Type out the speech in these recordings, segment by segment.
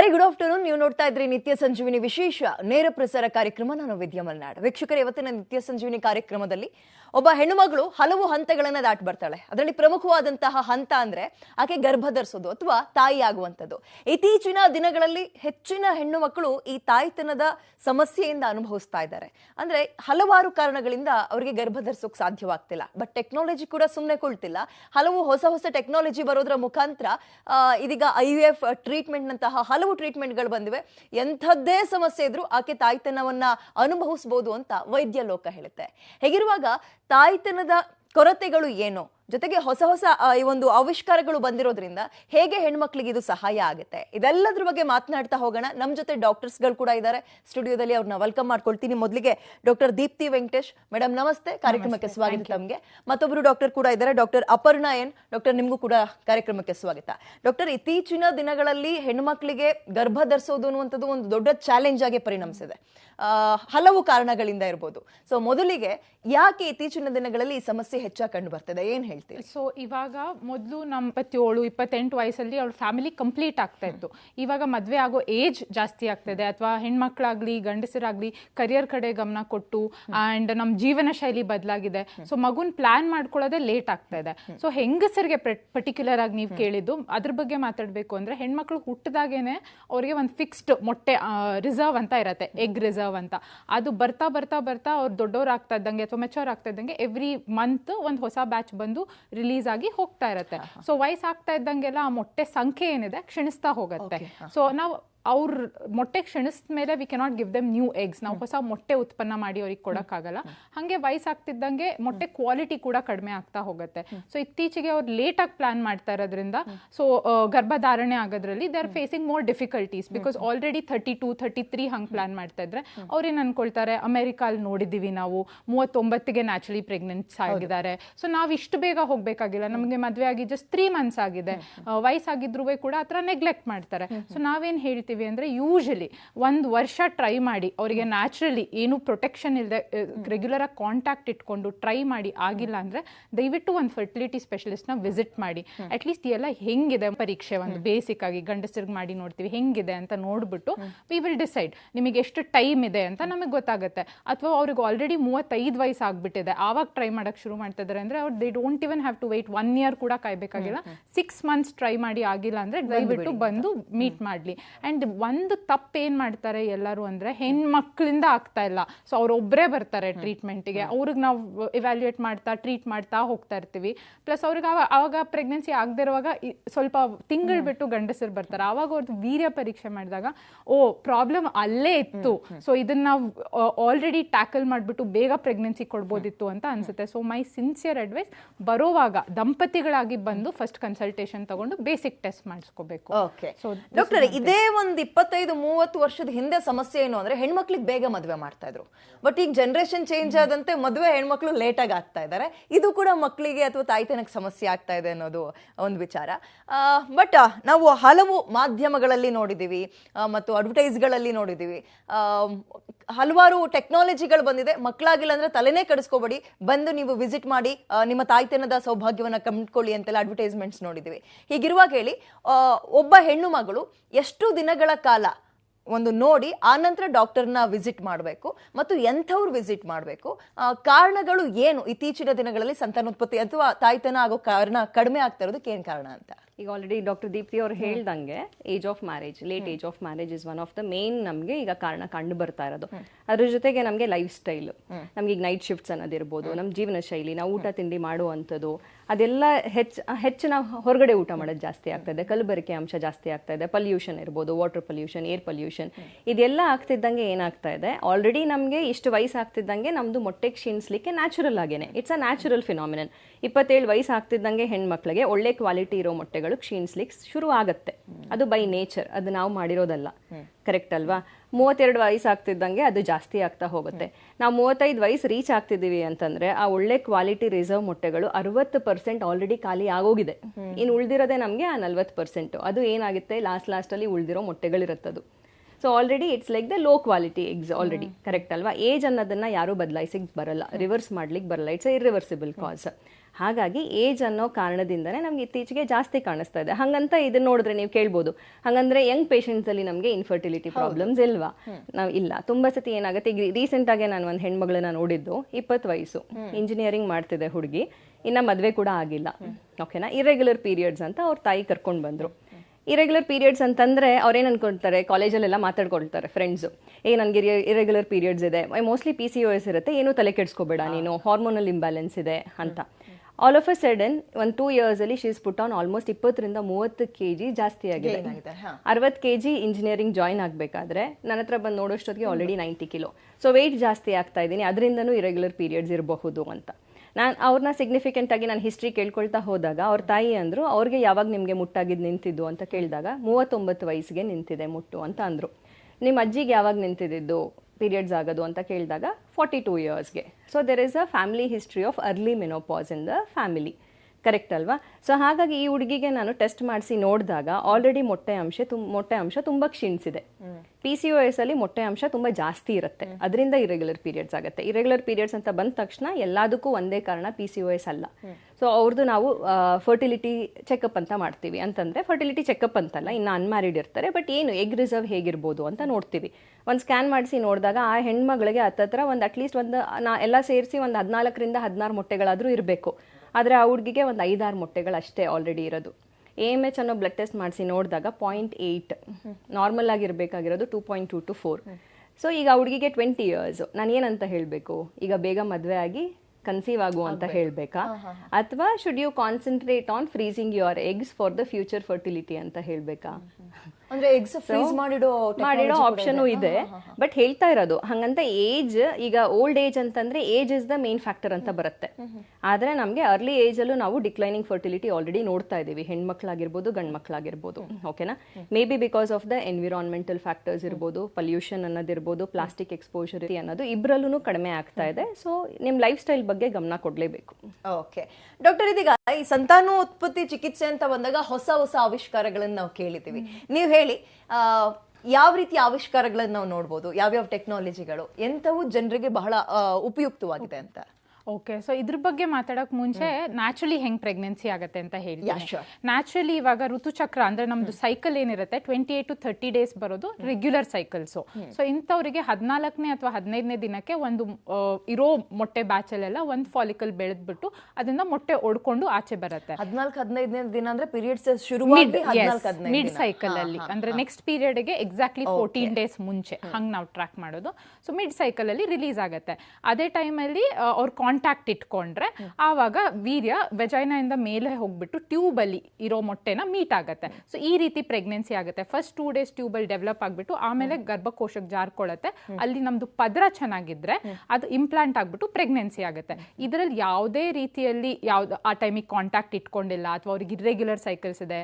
Very good afternoon ನೀವು ನೋಡ್ತಾ ಇದ್ರಿ ನಿತ್ಯ ಸಂಜೀವಿನಿ ವಿಶೇಷ ನೇರ ಪ್ರಸಾರ ಕಾರ್ಯಕ್ರಮ ನಾನು ವಿದ್ಯಾ ಮಲ್ನಾಡ್. ವೀಕ್ಷಕರು, ಇವತ್ತಿನ ನಿತ್ಯ ಸಂಜೀವಿನಿ ಕಾರ್ಯಕ್ರಮದಲ್ಲಿ ಒಬ್ಬ ಹೆಣ್ಣುಮಗಳು ಹಲವು ಹಂತಗಳನ್ನ ದಾಟಿ ಬರ್ತಾಳೆ. ಅದರಲ್ಲಿ ಪ್ರಮುಖವಾದಂತಹ ಹಂತ ಅಂದ್ರೆ ಆಕೆ ಗರ್ಭ ಧರಿಸೋದು ಅಥವಾ ತಾಯಿ ಆಗುವಂಥದ್ದು. ಇತ್ತೀಚಿನ ದಿನಗಳಲ್ಲಿ ಹೆಚ್ಚಿನ ಹೆಣ್ಣು ಮಕ್ಕಳು ಈ ತಾಯ್ತನದ ಸಮಸ್ಯೆಯಿಂದ ಅನುಭವಿಸ್ತಾ ಇದ್ದಾರೆ. ಅಂದ್ರೆ ಹಲವಾರು ಕಾರಣಗಳಿಂದ ಅವರಿಗೆ ಗರ್ಭ ಧರಿಸೋಕೆ ಸಾಧ್ಯವಾಗ್ತಿಲ್ಲ. ಬಟ್ ಟೆಕ್ನಾಲಜಿ ಕೂಡ ಸುಮ್ಮನೆ ಕೊಳ್ತಿಲ್ಲ. ಹಲವು ಹೊಸ ಹೊಸ ಟೆಕ್ನಾಲಜಿ ಬರೋದ್ರ ಮುಖಾಂತರ ಇದೀಗ ಐ ಯು ಎಫ್ ಟ್ರೀಟ್ಮೆಂಟ್ ನಂತಹ ಹಲವು ಟ್ರೀಟ್ಮೆಂಟ್ಗಳು ಬಂದಿವೆ. ಎಂಥದ್ದೇ ಸಮಸ್ಯೆ ಇದ್ರೂ ಆಕೆ ತಾಯ್ತನವನ್ನ ಅನುಭವಿಸಬಹುದು ಅಂತ ವೈದ್ಯ ಲೋಕ ಹೇಳುತ್ತೆ. ಹೇಗಿರುವಾಗ ತಾಯ್ತನದ ಕೊರತೆಗಳು ಏನು ಜೊತೆಗೆ ಹೊಸ ಹೊಸ ಈ ಒಂದು ಆವಿಷ್ಕಾರಗಳು ಬಂದಿರೋದ್ರಿಂದ ಹೇಗೆ ಹೆಣ್ಮಕ್ಳಿಗೆ ಇದು ಸಹಾಯ ಆಗುತ್ತೆ? ಇದೆಲ್ಲದ್ರ ಬಗ್ಗೆ ಮಾತನಾಡ್ತಾ ಹೋಗೋಣ. ನಮ್ಮ ಜೊತೆ ಡಾಕ್ಟರ್ಸ್ಗಳು ಕೂಡ ಇದ್ದಾರೆ ಸ್ಟುಡಿಯೋದಲ್ಲಿ ಅವ್ರನ್ನ ವೆಲ್ಕಮ್ ಮಾಡ್ಕೊಳ್ತೀನಿ. ಮೊದಲಿಗೆ ಡಾಕ್ಟರ್ ದೀಪ್ತಿ ವೆಂಕಟೇಶ್. ಮೇಡಮ್ ನಮಸ್ತೆ. ಕಾರ್ಯಕ್ರಮಕ್ಕೆ ಸ್ವಾಗತ ನಮಗೆ ಮತ್ತೊಬ್ಬರು ಡಾಕ್ಟರ್ ಕೂಡ ಇದ್ದಾರೆ ಡಾಕ್ಟರ್ ಅಪರ್ಣಾ ಎನ್. ಡಾಕ್ಟರ್ ನಿಮಗೂ ಕೂಡ ಕಾರ್ಯಕ್ರಮಕ್ಕೆ ಸ್ವಾಗತ. ಡಾಕ್ಟರ್ ಇತ್ತೀಚಿನ ದಿನಗಳಲ್ಲಿ ಹೆಣ್ಮಕ್ಳಿಗೆ ಗರ್ಭ ಧರಿಸೋದು ಅನ್ನುವಂಥದ್ದು ಒಂದು ದೊಡ್ಡ ಚಾಲೆಂಜ್ ಆಗಿ ಪರಿಣಮಿಸಿದೆ. ಹಲವು ಕಾರಣಗಳಿಂದ ಇರ್ಬೋದು. ಸೊ ಮೊದಲಿಗೆ ಯಾಕೆ ಇತ್ತೀಚಿನ ದಿನಗಳಲ್ಲಿ ಈ ಸಮಸ್ಯೆ ಹೆಚ್ಚಾಗಿ ಕಂಡು ಬರ್ತದೆ? ಏನ್ ಹೇಳ್ತೀರಿ? ಸೊ ಇವಾಗ ಮೊದಲು ನಮ್ಮ ಇಪ್ಪತ್ತೇಳು, ಇಪ್ಪತ್ತೆಂಟು ವಯಸ್ಸಲ್ಲಿ ಅವ್ರ ಫ್ಯಾಮಿಲಿ ಕಂಪ್ಲೀಟ್ ಆಗ್ತಾ ಇತ್ತು. ಇವಾಗ ಮದುವೆ ಆಗೋ ಏಜ್ ಜಾಸ್ತಿ ಆಗ್ತದೆ. ಅಥವಾ ಹೆಣ್ಮಕ್ಳಾಗ್ಲಿ, ಗಂಡಸರಾಗಲಿ ಕರಿಯರ್ ಕಡೆ ಗಮನ ಕೊಟ್ಟು ಆ್ಯಂಡ್ ನಮ್ಮ ಜೀವನ ಶೈಲಿ ಬದಲಾಗಿದೆ. ಸೊ ಮಗುನ ಪ್ಲಾನ್ ಮಾಡ್ಕೊಳ್ಳೋದೇ ಲೇಟ್ ಆಗ್ತಾ ಇದೆ. ಸೊ ಹೆಂಗಸರಿಗೆ ಪರ್ಟಿಕ್ಯುಲರ್ ಆಗಿ ನೀವು ಕೇಳಿದ್ದು, ಅದ್ರ ಬಗ್ಗೆ ಮಾತಾಡಬೇಕು ಅಂದರೆ ಹೆಣ್ಮಕ್ಳು ಹುಟ್ಟಿದಾಗೇನೆ ಅವರಿಗೆ ಒಂದು ಫಿಕ್ಸ್ಡ್ ಮೊಟ್ಟೆ ರಿಸರ್ವ್ ಅಂತ ಇರತ್ತೆ. ಎಗ್ ರಿಸರ್ವ್ ಅಂತ. ಅದು ಬರ್ತಾ ಬರ್ತಾ ಬರ್ತಾ ಅವ್ರು ದೊಡ್ಡವ್ರು ಆಗ್ತಾ ಇದ್ದಂಗೆ ಅಥವಾ ಮೆಚೋರ್ ಆಗ್ತಾ ಇದ್ದಂಗೆ ಎವ್ರಿ ಮಂತ್ ಒಂದು ಹೊಸ ಬ್ಯಾಚ್ ಬಂದು ರಿಲೀಸ್ ಆಗಿ ಹೋಗ್ತಾ ಇರತ್ತೆ. ಸೊ ವಯಸ್ಸಾಗ್ತಾ ಇದ್ದಂಗೆಲ್ಲ ಆ ಮೊಟ್ಟೆ ಸಂಖ್ಯೆ ಏನಿದೆ ಕ್ಷಣಿಸ್ತಾ ಹೋಗುತ್ತೆ. ಸೊ ನಾವು ಅವ್ರ ಮೊಟ್ಟೆ ಕ್ಷಣಿಸಿದ ಮೇಲೆ we cannot give them new eggs ನಾವು ಹೊಸ ಮೊಟ್ಟೆ ಉತ್ಪನ್ನ ಮಾಡಿ ಅವ್ರಿಗೆ ಕೊಡೋಕ್ಕಾಗಲ್ಲ. ಹಾಗೆ ವಯಸ್ಸಾಗ್ತಿದ್ದಂಗೆ ಮೊಟ್ಟೆ ಕ್ವಾಲಿಟಿ ಕೂಡ ಕಡಿಮೆ ಆಗ್ತಾ ಹೋಗುತ್ತೆ. ಸೊ ಇತ್ತೀಚೆಗೆ ಅವ್ರು ಲೇಟಾಗಿ ಪ್ಲಾನ್ ಮಾಡ್ತಾ ಇರೋದ್ರಿಂದ ಸೊ ಗರ್ಭಧಾರಣೆ ಆಗೋದ್ರಲ್ಲಿ they are facing more difficulties because already thirty to thirty three ಹಂಗೆ ಪ್ಲಾನ್ ಮಾಡ್ತಾ ಇದ್ರೆ ಅವ್ರೇನು ಅನ್ಕೊಳ್ತಾರೆ? ಅಮೆರಿಕಲ್ಲಿ ನೋಡಿದ್ದೀವಿ ನಾವು. ಮೂವತ್ತೊಂಬತ್ತಿಗೆ ನ್ಯಾಚುರಲಿ ಪ್ರೆಗ್ನೆನ್ಸ್ ಆಗಿದ್ದಾರೆ. ಸೊ ನಾವು ಇಷ್ಟು ಬೇಗ ಹೋಗ್ಬೇಕಾಗಿಲ್ಲ. ನಮಗೆ ಮದುವೆ ಆಗಿ ಜಸ್ಟ್ ತ್ರೀ ಮಂತ್ಸ್ ಆಗಿದೆ. ವಯಸ್ಸಾಗಿದ್ರೂ ಕೂಡ ಆ ಥರ ನೆಗ್ಲೆಕ್ಟ್ ಮಾಡ್ತಾರೆ. ಸೊ ನಾವೇನು ಹೇಳ್ತೀವಿ? ಅಂದರೆ ಯೂಶಲಿ ಒಂದು ವರ್ಷ ಟ್ರೈ ಮಾಡಿ ಅವರಿಗೆ ನ್ಯಾಚುರಲಿ ಏನು ಪ್ರೊಟೆಕ್ಷನ್ ಇಲ್ಲದೆ ರೆಗ್ಯುಲರ್ ಆಗಿ ಕಾಂಟ್ಯಾಕ್ಟ್ ಇಟ್ಕೊಂಡು ಟ್ರೈ ಮಾಡಿ ಆಗಿಲ್ಲ ಅಂದರೆ ದಯವಿಟ್ಟು ಒಂದು ಫರ್ಟಿಲಿಟಿ ಸ್ಪೆಷಲಿಸ್ಟ್ನ ವಿಸಿಟ್ ಮಾಡಿ. ಅಟ್ಲೀಸ್ಟ್ ಎಲ್ಲ ಹೆಂಗಿದೆ ಪರೀಕ್ಷೆ ಒಂದು ಬೇಸಿಕ್ ಆಗಿ ಗಂಡಸರಿಗೆ ಮಾಡಿ ನೋಡ್ತೀವಿ ಹೆಂಗಿದೆ ಅಂತ ನೋಡ್ಬಿಟ್ಟು ವಿ ವಿಲ್ ಡಿಸೈಡ್ ನಿಮಗೆ ಎಷ್ಟು ಟೈಮ್ ಇದೆ ಅಂತ ನಮಗೆ ಗೊತ್ತಾಗುತ್ತೆ. ಅಥವಾ ಅವ್ರಿಗೆ ಆಲ್ರೆಡಿ ಮೂವತ್ತೈದು ವಯಸ್ಸು ಆಗಿಬಿಟ್ಟಿದೆ. ಆವಾಗ ಟ್ರೈ ಮಾಡೋಕ್ಕೆ ಶುರು ಮಾಡ್ತಾ ಇದ್ದಾರೆ ಅಂದರೆ ಅವ್ರು they don't even have to wait one year ಕೂಡ ಕಾಯಬೇಕಾಗಿಲ್ಲ. ಸಿಕ್ಸ್ ಮಂತ್ಸ್ ಟ್ರೈ ಮಾಡಿ ಆಗಿಲ್ಲ ಅಂದರೆ ದಯವಿಟ್ಟು ಬಂದು ಮೀಟ್ ಮಾಡಲಿ. ಆ್ಯಂಡ್ ಒಂದು ತಪ್ಪು ಏನು ಮಾಡ್ತಾರೆ ಎಲ್ಲರೂ ಅಂದರೆ ಹೆಣ್ಮಕ್ಳಿಂದ ಆಗ್ತಾ ಇಲ್ಲ. ಸೊ ಅವ್ರೊಬ್ಬರೇ ಬರ್ತಾರೆ ಟ್ರೀಟ್ಮೆಂಟಿಗೆ ಅವ್ರಿಗೆ ನಾವು ಇವ್ಯಾಲ್ಯೂಯೇಟ್ ಮಾಡ್ತಾ ಟ್ರೀಟ್ ಮಾಡ್ತಾ ಹೋಗ್ತಾ ಇರ್ತೀವಿ. ಪ್ಲಸ್ ಅವ್ರಿಗೆ ಆವಾಗ ಆವಾಗ ಪ್ರೆಗ್ನೆನ್ಸಿ ಆಗದೆ ಇರುವಾಗ ಸ್ವಲ್ಪ ತಿಂಗಳು ಬಿಟ್ಟು ಗಂಡಸರು ಬರ್ತಾರೆ. ಆವಾಗ ಅವ್ರದ್ದು ವೀರ್ಯ ಪರೀಕ್ಷೆ ಮಾಡಿದಾಗ ಓ ಪ್ರಾಬ್ಲಮ್ ಅಲ್ಲೇ ಇತ್ತು. ಸೊ ಇದನ್ನ ನಾವು ಆಲ್ರೆಡಿ ಟ್ಯಾಕಲ್ ಮಾಡಿಬಿಟ್ಟು ಬೇಗ ಪ್ರೆಗ್ನೆನ್ಸಿ ಕೊಡ್ಬೋದಿತ್ತು ಅಂತ ಅನ್ಸುತ್ತೆ. ಸೊ ಮೈ ಸಿನ್ಸಿಯರ್ ಅಡ್ವೈಸ್ ಬರೋವಾಗ ದಂಪತಿಗಳಾಗಿ ಬಂದು ಫಸ್ಟ್ ಕನ್ಸಲ್ಟೇಷನ್ ತಗೊಂಡು ಬೇಸಿಕ್ ಟೆಸ್ಟ್ ಮಾಡಿಸ್ಕೋಬೇಕು. ಓಕೆ ಸೊ ಡಾಕ್ಟರ್ ಇದೇ ಒಂದ್ ಇಪ್ಪತ್ತೈದು ಮೂವತ್ತು ವರ್ಷದ ಹಿಂದೆ ಸಮಸ್ಯೆ ಏನು ಅಂದ್ರೆ ಹೆಣ್ಮಕ್ಳಿಗೆ ಬೇಗ ಮದುವೆ ಮಾಡ್ತಾ ಇದ್ರು. ಬಟ್ ಈಗ ಜನರೇಷನ್ ಚೇಂಜ್ ಆದಂತೆ ಮದುವೆ ಹೆಣ್ಮಕ್ಳು ಲೇಟಾಗಿ ಆಗಿ ಆಗ್ತಾ ಇದ್ದಾರೆ ಇದು ಕೂಡ ಮಕ್ಕಳಿಗೆ ಅಥವಾ ತಾಯ್ತನಕ್ಕೆ ಸಮಸ್ಯೆ ಆಗ್ತಾ ಇದೆ ಅನ್ನೋದು ಒಂದು ವಿಚಾರ. ಬಟ್ ನಾವು ಹಲವು ಮಾಧ್ಯಮಗಳಲ್ಲಿ ನೋಡಿದೀವಿ ಮತ್ತು ಅಡ್ವರ್ಟೈಸ್ಗಳಲ್ಲಿ ನೋಡಿದೀವಿ. ಆ, ಹಲವಾರು ಟೆಕ್ನಾಲಜಿಗಳು ಬಂದಿದೆ. ಮಕ್ಕಳಾಗಿಲ್ಲ ಅಂದ್ರೆ ತಲೆನೇ ಕಡಿಸ್ಕೋಬೇಡಿ. ಬಂದು ನೀವು ವಿಸಿಟ್ ಮಾಡಿ ನಿಮ್ಮ ತಾಯ್ತನದ ಸೌಭಾಗ್ಯವನ್ನು ಕಂಡುಕೊಳ್ಳಿ ಅಂತೆಲ್ಲ ಅಡ್ವರ್ಟೈಸ್ಮೆಂಟ್ಸ್ ನೋಡಿದ್ದೀವಿ. ಹೀಗಿರುವಾಗ ಹೇಳಿ ಒಬ್ಬ ಹೆಣ್ಣು ಮಗಳು ಎಷ್ಟು ದಿನಗಳ ಕಾಲ ಒಂದು ನೋಡಿ ಆನಂತರ ಡಾಕ್ಟರ್ನ ವಿಸಿಟ್ ಮಾಡಬೇಕು ಮತ್ತು ಎಂಥವ್ರು ವಿಸಿಟ್ ಮಾಡಬೇಕು. ಕಾರಣಗಳು ಏನು? ಇತ್ತೀಚಿನ ದಿನಗಳಲ್ಲಿ ಸಂತಾನೋತ್ಪತ್ತಿ ಅಥವಾ ತಾಯ್ತನ ಆಗೋ ಕಾರಣ ಕಡಿಮೆ ಆಗ್ತಾ ಇರೋದಕ್ಕೆ ಏನು ಕಾರಣ ಅಂತ? ಈಗ ಆಲ್ರೆಡಿ ಡಾಕ್ಟರ್ ದೀಪ್ತಿ ಅವ್ರು ಹೇಳ್ದಂಗೆ age of marriage late age of marriage is one of the main ನಮಗೆ ಈಗ ಕಾರಣ ಕಂಡು ಬರ್ತಾ ಇರೋದು. ಅದ್ರ ಜೊತೆಗೆ ನಮಗೆ ಲೈಫ್ ಸ್ಟೈಲ್ ನಮ್ಗೆ ಈಗ ನೈಟ್ ಶಿಫ್ಟ್ಸ್ ಅನ್ನೋದಿರ್ಬೋದು ನಮ್ಮ ಜೀವನ ಶೈಲಿ ನಾವು ಊಟ ತಿಂಡಿ ಮಾಡುವಂಥದ್ದು ಅದೆಲ್ಲ ಹೆಚ್ಚು ಹೆಚ್ಚು ನಾವು ಹೊರಗಡೆ ಊಟ ಮಾಡೋದು ಜಾಸ್ತಿ ಆಗ್ತದೆ ಕಲಬೆರಕೆ ಅಂಶ ಜಾಸ್ತಿ ಆಗ್ತಾ ಇದೆ. ಪಲ್ಯೂಷನ್ ಇರ್ಬೋದು ವಾಟರ್ ಪಲ್ಯೂಷನ್ ಏರ್ ಪಲ್ಯೂಷನ್ ಇದೆಲ್ಲ ಆಗ್ತಿದ್ದಂಗೆ ಏನಾಗ್ತಾ ಇದೆ? ಆಲ್ರೆಡಿ ನಮಗೆ ಇಷ್ಟು ವಯಸ್ಸು ಆಗ್ತಿದ್ದಂಗೆ ನಮ್ದು ಮೊಟ್ಟೆ ಕ್ಷೀಣಿಸ್ಲಿಕ್ಕೆ ನ್ಯಾಚುರಲ್ ಆಗೇನೆ. ಇಟ್ಸ್ ಅ ನ್ಯಾಚುರಲ್ ಫಿನಾಮಿನನ್ ಇಪ್ಪತ್ತೇಳು ವಯಸ್ಸು ಆಗ್ತಿದ್ದಂಗೆ ಹೆಣ್ಮಕ್ಳಿಗೆ ಒಳ್ಳೆ ಕ್ವಾಲಿಟಿ ಇರೋ ಮೊಟ್ಟೆಗಳು ಕ್ಷೀಣಿಸ್ಲಿಕ್ಕೆ ಶುರು ಆಗತ್ತೆ. ಅದು ಬೈ ನೇಚರ್ ಅದು ನಾವು ಮಾಡಿರೋದಲ್ಲ. ಕರೆಕ್ಟ್ ಅಲ್ವಾ? ಮೂವತ್ತೆರಡು ವಯಸ್ಸು ಆಗ್ತಿದ್ದಂಗೆ ಅದು ಜಾಸ್ತಿ ಆಗ್ತಾ ಹೋಗುತ್ತೆ. ನಾವು ಮೂವತ್ತೈದು ವಯಸ್ಸು ರೀಚ್ ಆಗ್ತಿದ್ದೀವಿ ಅಂತಂದ್ರೆ ಆ ಒಳ್ಳೆ ಕ್ವಾಲಿಟಿ ರಿಸರ್ವ್ ಮೊಟ್ಟೆಗಳು ಅರವತ್ತು ಪರ್ಸೆಂಟ್ ಆಲ್ರೆಡಿ ಖಾಲಿ ಆಗೋಗಿದೆ. ಇನ್ನು ಉಳಿದಿರೋದೆ ನಮಗೆ ಆ ನಲ್ವತ್ತು ಪರ್ಸೆಂಟ್ ಅದು ಏನಾಗುತ್ತೆ? ಲಾಸ್ಟ್ ಲಾಸ್ಟಲ್ಲಿ ಉಳಿದಿರೋ ಮೊಟ್ಟೆಗಳಿರುತ್ತದು. So already it's like the low quality eggs already correct ಅಲ್ವಾ? ಏಜ್ ಅನ್ನೋದನ್ನ ಯಾರು ಬದಲಾಯಿಸಿಕ್ ಬರಲ್ಲ. ರಿವರ್ಸ್ ಮಾಡ್ಲಿಕ್ಕೆ ಬರಲ್ಲ. ಇಟ್ಸ್ ಇರ್ರಿವರ್ಸಿಬಲ್ ಕಾಸ್ ಹಾಗಾಗಿ ಏಜ್ ಅನ್ನೋ ಕಾರಣದಿಂದನೇ ನಮ್ಗೆ ಇತ್ತೀಚೆಗೆ ಜಾಸ್ತಿ ಕಾಣಿಸ್ತಾ ಇದೆ. ಹಂಗಂತ ಇದನ್ನ ನೋಡಿದ್ರೆ ನೀವು ಕೇಳ್ಬೋದು. ಹಂಗಂದ್ರೆ ಯಂಗ್ ಪೇಷಂಟ್ಸ್ ಅಲ್ಲಿ ನಮಗೆ ಇನ್ಫರ್ಟಿಲಿಟಿ ಪ್ರಾಬ್ಲಮ್ಸ್ ಇಲ್ವಾ? ನಾವು ಇಲ್ಲ. ತುಂಬಾ ಸತಿ ಏನಾಗುತ್ತೆ ಈಗ ರೀಸೆಂಟ್ ಆಗಿ ನಾನು ಒಂದು ಹೆಣ್ಮಗಳನ್ನ ನೋಡಿದ್ದು ಇಪ್ಪತ್ತು ವಯಸ್ಸು. ಇಂಜಿನಿಯರಿಂಗ್ ಮಾಡ್ತಿದೆ ಹುಡುಗಿ. ಇನ್ನ ಮದ್ವೆ ಕೂಡ ಆಗಿಲ್ಲ. ಓಕೆನಾ ಇರೆಗ್ಯುಲರ್ ಪೀರಿಯಡ್ಸ್ ಅಂತ ಅವ್ರ ತಾಯಿ ಕರ್ಕೊಂಡು ಬಂದ್ರು. ಇರೆಗ್ಯುಲರ್ ಪೀರಿಯಡ್ಸ್ ಅಂತಂದರೆ ಅವ್ರೇನು ಅನ್ಕೊಳ್ತಾರೆ? ಕಾಲೇಜಲ್ಲೆಲ್ಲ ಮಾತಾಡ್ಕೊಳ್ತಾರೆ ಫ್ರೆಂಡ್ಸು ಏ ನನಗೆ ಇರೆಗ್ಯುಲರ್ ಪೀರಿಯಡ್ಸ್ ಇದೆ. ಮೋಸ್ಟ್ಲಿ ಪಿ ಸಿ ಎಸ್ ಇರುತ್ತೆ. ಏನೂ ತಲೆ ಕೆಡಿಸ್ಕೋಬೇಡ ನೀನು. ಹಾರ್ಮೋನಲ್ ಇಂಬ್ಯಾಲೆನ್ಸ್ ಇದೆ ಅಂತ. ಆಲ್ ಆಫ್ ಅ ಸಡನ್ ಒಂದು ಟೂ ಇಯರ್ಸಲ್ಲಿ ಶೀಸ್ ಪುಟ್ ಆನ್ ಆಲ್ಮೋಸ್ಟ್ ಇಪ್ಪತ್ತರಿಂದ ಮೂವತ್ತು ಕೆ ಜಿ ಜಾಸ್ತಿ ಆಗಿದೆ. ಅರವತ್ತು ಕೆ ಜಿ ಇಂಜಿನಿಯರಿಂಗ್ ಜಾಯ್ನ್ ಆಗಬೇಕಾದ್ರೆ ನನ್ನ ಹತ್ರ ಬಂದು ನೋಡೋಷ್ಟೊತ್ತಿಗೆ already ninety kilo so weight ಜಾಸ್ತಿ ಆಗ್ತಾ ಇದ್ದೀನಿ. ಅದರಿಂದನೂ ಇರೆಗ್ಯುಲರ್ ಪೀರಿಯಡ್ಸ್ ಇರಬಹುದು ಅಂತ. ನಾನು ಅವ್ರನ್ನ ಸಿಗ್ನಿಫಿಕೆಂಟ್ ಆಗಿ ನಾನು ಹಿಸ್ಟ್ರಿ ಕೇಳ್ಕೊಳ್ತಾ ಹೋದಾಗ ಅವ್ರ ತಾಯಿ ಅಂದ್ರು, ಅವ್ರಿಗೆ ಯಾವಾಗ ನಿಮಗೆ ಮುಟ್ಟಾಗಿದ್ದು ನಿಂತಿದ್ದು ಅಂತ ಕೇಳಿದಾಗ ಮೂವತ್ತೊಂಬತ್ತು ವಯಸ್ಸಿಗೆ ನಿಂತಿದೆ ಮುಟ್ಟು ಅಂತ ಅಂದರು. ನಿಮ್ಮ ಅಜ್ಜಿಗೆ ಯಾವಾಗ ನಿಂತಿದ್ದು ಪೀರಿಯಡ್ಸ್ ಆಗೋದು ಅಂತ ಕೇಳಿದಾಗ forty two ಇಯರ್ಸ್ಗೆ so there is a family history of early menopause in the family correct ಅಲ್ವಾ? ಸೊ ಹಾಗಾಗಿ ಈ ಹುಡುಗಿಗೆ ನಾನು ಟೆಸ್ಟ್ ಮಾಡಿಸಿ ನೋಡಿದಾಗ ಆಲ್ರೆಡಿ ಮೊಟ್ಟೆ ಅಂಶ ತುಂಬ ಮೊಟ್ಟೆ ಅಂಶ ತುಂಬಾ ಕ್ಷೀಣಿಸಿದೆ. ಪಿ ಸಿ ಎಸ್ ಅಲ್ಲಿ ಮೊಟ್ಟೆ ಅಂಶ ತುಂಬಾ ಜಾಸ್ತಿ ಇರುತ್ತೆ. ಅದರಿಂದ ಇರೆಗ್ಯುಲರ್ ಪೀರಿಯಡ್ಸ್ ಆಗುತ್ತೆ. ಇರೆಗ್ಯುಲರ್ ಪೀರಿಯಡ್ಸ್ ಅಂತ ಬಂದ ತಕ್ಷಣ ಎಲ್ಲದಕ್ಕೂ ಒಂದೇ ಕಾರಣ ಪಿ ಸಿ ಎಸ್ ಅಲ್ಲ. ಸೊ ಅವ್ರದ್ದು ನಾವು ಫರ್ಟಿಲಿಟಿ ಚೆಕಪ್ ಅಂತ ಮಾಡ್ತೀವಿ. ಅಂತಂದ್ರೆ ಫರ್ಟಿಲಿಟಿ ಚೆಕಪ್ ಅಂತಲ್ಲ ಇನ್ನು ಅನ್ಮ್ಯಾರಿಡ್ ಇರ್ತಾರೆ. ಬಟ್ ಏನು ಎಗ್ ರಿಸರ್ವ್ ಹೇಗಿರ್ಬೋದು ಅಂತ ನೋಡ್ತೀವಿ. ಒಂದು ಸ್ಕ್ಯಾನ್ ಮಾಡಿಸಿ ನೋಡಿದಾಗ ಆ ಹೆಣ್ಮಗಳಿಗೆ ಹತ್ತತ್ರ ಒಂದು ಅಟ್ಲೀಸ್ಟ್ ಒಂದು ನಾ ಎಲ್ಲ ಸೇರಿಸಿ ಒಂದು ಹದಿನಾಲ್ಕರಿಂದ ಹದಿನಾರು ಮೊಟ್ಟೆಗಳಾದರೂ ಇರಬೇಕು. ಆದರೆ ಆ ಹುಡುಗಿಗೆ ಒಂದು ಐದಾರು ಮೊಟ್ಟೆಗಳು ಅಷ್ಟೇ ಆಲ್ರೆಡಿ ಇರೋದು. ಎ ಎಂ ಎಚ್ ಅನ್ನೋ ಬ್ಲಡ್ ಟೆಸ್ಟ್ ಮಾಡಿಸಿ ನೋಡಿದಾಗ point eight normal ಆಗಿರಬೇಕಾಗಿರೋದು two point two to four so ಈಗ ಹುಡುಗಿಗೆ ಟ್ವೆಂಟಿ ಇಯರ್ಸ್ ನಾನು ಏನಂತ ಹೇಳಬೇಕು? ಈಗ ಬೇಗ ಮದುವೆ ಆಗಿ ಕನ್ಸೀವ್ ಆಗು ಅಂತ ಹೇಳಬೇಕಾ? ಅಥವಾ should you concentrate on freezing your eggs for the future fertility ಅಂತ ಹೇಳಬೇಕಾ? ಅಂದ್ರೆ ಎಗ್ಸ್ ಫ್ರೀಸ್ ಮಾಡಿಡೋ ಮಾಡಿಡೋ ಆಪ್ಷನ್ ಇದೆ. ಬಟ್ ಹೇಳ್ತಾ ಇರೋದು ಹಂಗಂತ ಏಜ್ ಈಗ ಓಲ್ಡ್ ಏಜ್ ಅಂತಂದ್ರೆ age is the main factor ಅಂತ ಬರುತ್ತೆ. ಆದ್ರೆ ನಮಗೆ ಅರ್ಲಿ ಏಜ್ ಅಲ್ಲೂ ನಾವು ಡಿಕ್ಲೈನಿಂಗ್ ಫರ್ಟಿಲಿಟಿ ಆಲ್ರೆಡಿ ನೋಡ್ತಾ ಇದೀವಿ ಹೆಣ್ಮಕ್ಳಾಗಿರ್ಬೋದು ಗಂಡ್ ಮಕ್ಳಾಗಿರ್ಬೋದು ಓಕೆನಾ may be because of the environmental factors ಇರ್ಬೋದು ಪೊಲ್ಯೂಷನ್ ಅನ್ನೋದಿರ್ಬೋದು ಪ್ಲಾಸ್ಟಿಕ್ ಎಕ್ಸ್ಪೋಜರ್ ಅನ್ನೋದು ಇಬ್ಬರಲ್ಲೂ ಕಡಿಮೆ ಆಗ್ತಾ ಇದೆ. ಸೊ ನಿಮ್ ಲೈಫ್ ಸ್ಟೈಲ್ ಬಗ್ಗೆ ಗಮನ ಕೊಡ್ಲೇಬೇಕು. ಓಕೆ ಡಾಕ್ಟರ್ ಇದೀಗ ಈ ಸಂತಾನೋತ್ಪತ್ತಿ ಚಿಕಿತ್ಸೆ ಅಂತ ಬಂದಾಗ ಹೊಸ ಹೊಸ ಆವಿಷ್ಕಾರಗಳನ್ನ ನಾವು ಕೇಳಿದೀವಿ ನೀವು ಹೇಳಿ ಯಾವ ರೀತಿಯ ಆವಿಷ್ಕಾರಗಳನ್ನು ನಾವು ನೋಡ್ಬೋದು? ಯಾವ್ಯಾವ ಟೆಕ್ನಾಲಜಿಗಳು ಎಂಥವು ಜನರಿಗೆ ಬಹಳ ಉಪಯುಕ್ತವಾಗಿದೆ ಅಂತ. ಓಕೆ ಸೊ ಇದ್ರ ಬಗ್ಗೆ ಮಾತಾಡಕ್ ಮುಂಚೆ ನ್ಯಾಚುರಲಿ ಹೆಂಗ್ ಪ್ರೆಗ್ನೆನ್ಸಿ ಆಗುತ್ತೆ ಅಂತ ಹೇಳಿ ನ್ಯಾಚುರಲಿ ಇವಾಗ ಋತುಚಕ್ರ ಅಂದ್ರೆ ನಮ್ದು ಸೈಕಲ್ ಏನಿರುತ್ತೆ twenty eight to thirty days ಬರೋದು ರೆಗ್ಯುಲರ್ ಸೈಕಲ್ಸು ಸೊ ಇಂಥವ್ರಿಗೆ ಹದಿನಾಲ್ಕನೇ ಅಥವಾ ಹದಿನೈದನೇ ದಿನಕ್ಕೆ ಒಂದು ಇರೋ ಮೊಟ್ಟೆ ಬ್ಯಾಚಲೆಲ್ಲ ಒಂದು ಫಾಲಿಕಲ್ ಬೆಳೆದ್ಬಿಟ್ಟು ಅದನ್ನ ಮೊಟ್ಟೆ ಒಡ್ಕೊಂಡು ಆಚೆ ಬರುತ್ತೆ. ಹದಿನಾಲ್ಕು ಹದಿನೈದನೇ ದಿನ ಅಂದ್ರೆ ಪೀರಿಯಡ್ಸ್ ಶುರು ಮಿಡ್ ಸೈಕಲ್ ಅಲ್ಲಿ. ಅಂದ್ರೆ ನೆಕ್ಸ್ಟ್ ಪೀರಿಯಡ್ಗೆ ಎಕ್ಸಾಕ್ಟ್ಲಿ ಫೋರ್ಟೀನ್ ಡೇಸ್ ಮುಂಚೆ ಹಂಗ್ ನಾವು ಟ್ರ್ಯಾಕ್ ಮಾಡೋದು. ಸೊ ಮಿಡ್ ಸೈಕಲ್ ಅಲ್ಲಿ ರಿಲೀಸ್ ಆಗುತ್ತೆ. ಅದೇ ಟೈಮಲ್ಲಿ ಅವ್ರ ಕಾಂಟ್ಯಾಕ್ಟ್ ಇಟ್ಕೊಂಡ್ರೆ ಆವಾಗ ವೀರ್ಯ ಇಂದ ಮೇಲೆ ಹೋಗ್ಬಿಟ್ಟು ಟ್ಯೂಬ್ ಅಲ್ಲಿ ಇರೋ ಮೊಟ್ಟೆನ ಮೀಟ್ ಆಗುತ್ತೆ. ಸೊ ಈ ರೀತಿ ಪ್ರೆಗ್ನೆನ್ಸಿ ಆಗುತ್ತೆ. ಫಸ್ಟ್ ಟೂ ಡೇಸ್ ಟ್ಯೂಬ್ ಅಲ್ಲಿ ಡೆವಲಪ್ ಆಗ್ಬಿಟ್ಟು ಆಮೇಲೆ ಗರ್ಭಕೋಶಕ್ಕೆ ಜಾರ್ಕೊಳ್ಳುತ್ತೆ ಅಲ್ಲಿ ನಮ್ದು ಪದರ ಚೆನ್ನಾಗಿದ್ರೆ ಅದು ಇಂಪ್ಲಾಂಟ್ ಆಗ್ಬಿಟ್ಟು ಪ್ರೆಗ್ನೆನ್ಸಿ ಆಗುತ್ತೆ. ಇದರಲ್ಲಿ ಯಾವುದೇ ರೀತಿಯಲ್ಲಿ ಯಾವ್ದು ಆ ಟೈಮಿಗೆ ಕಾಂಟ್ಯಾಕ್ಟ್ ಇಟ್ಕೊಂಡಿಲ್ಲ ಅಥವಾ ಅವ್ರಿಗೆ ಇರ್ರೆಗ್ಯುಲರ್ ಸೈಕಲ್ಸ್ ಇದೆ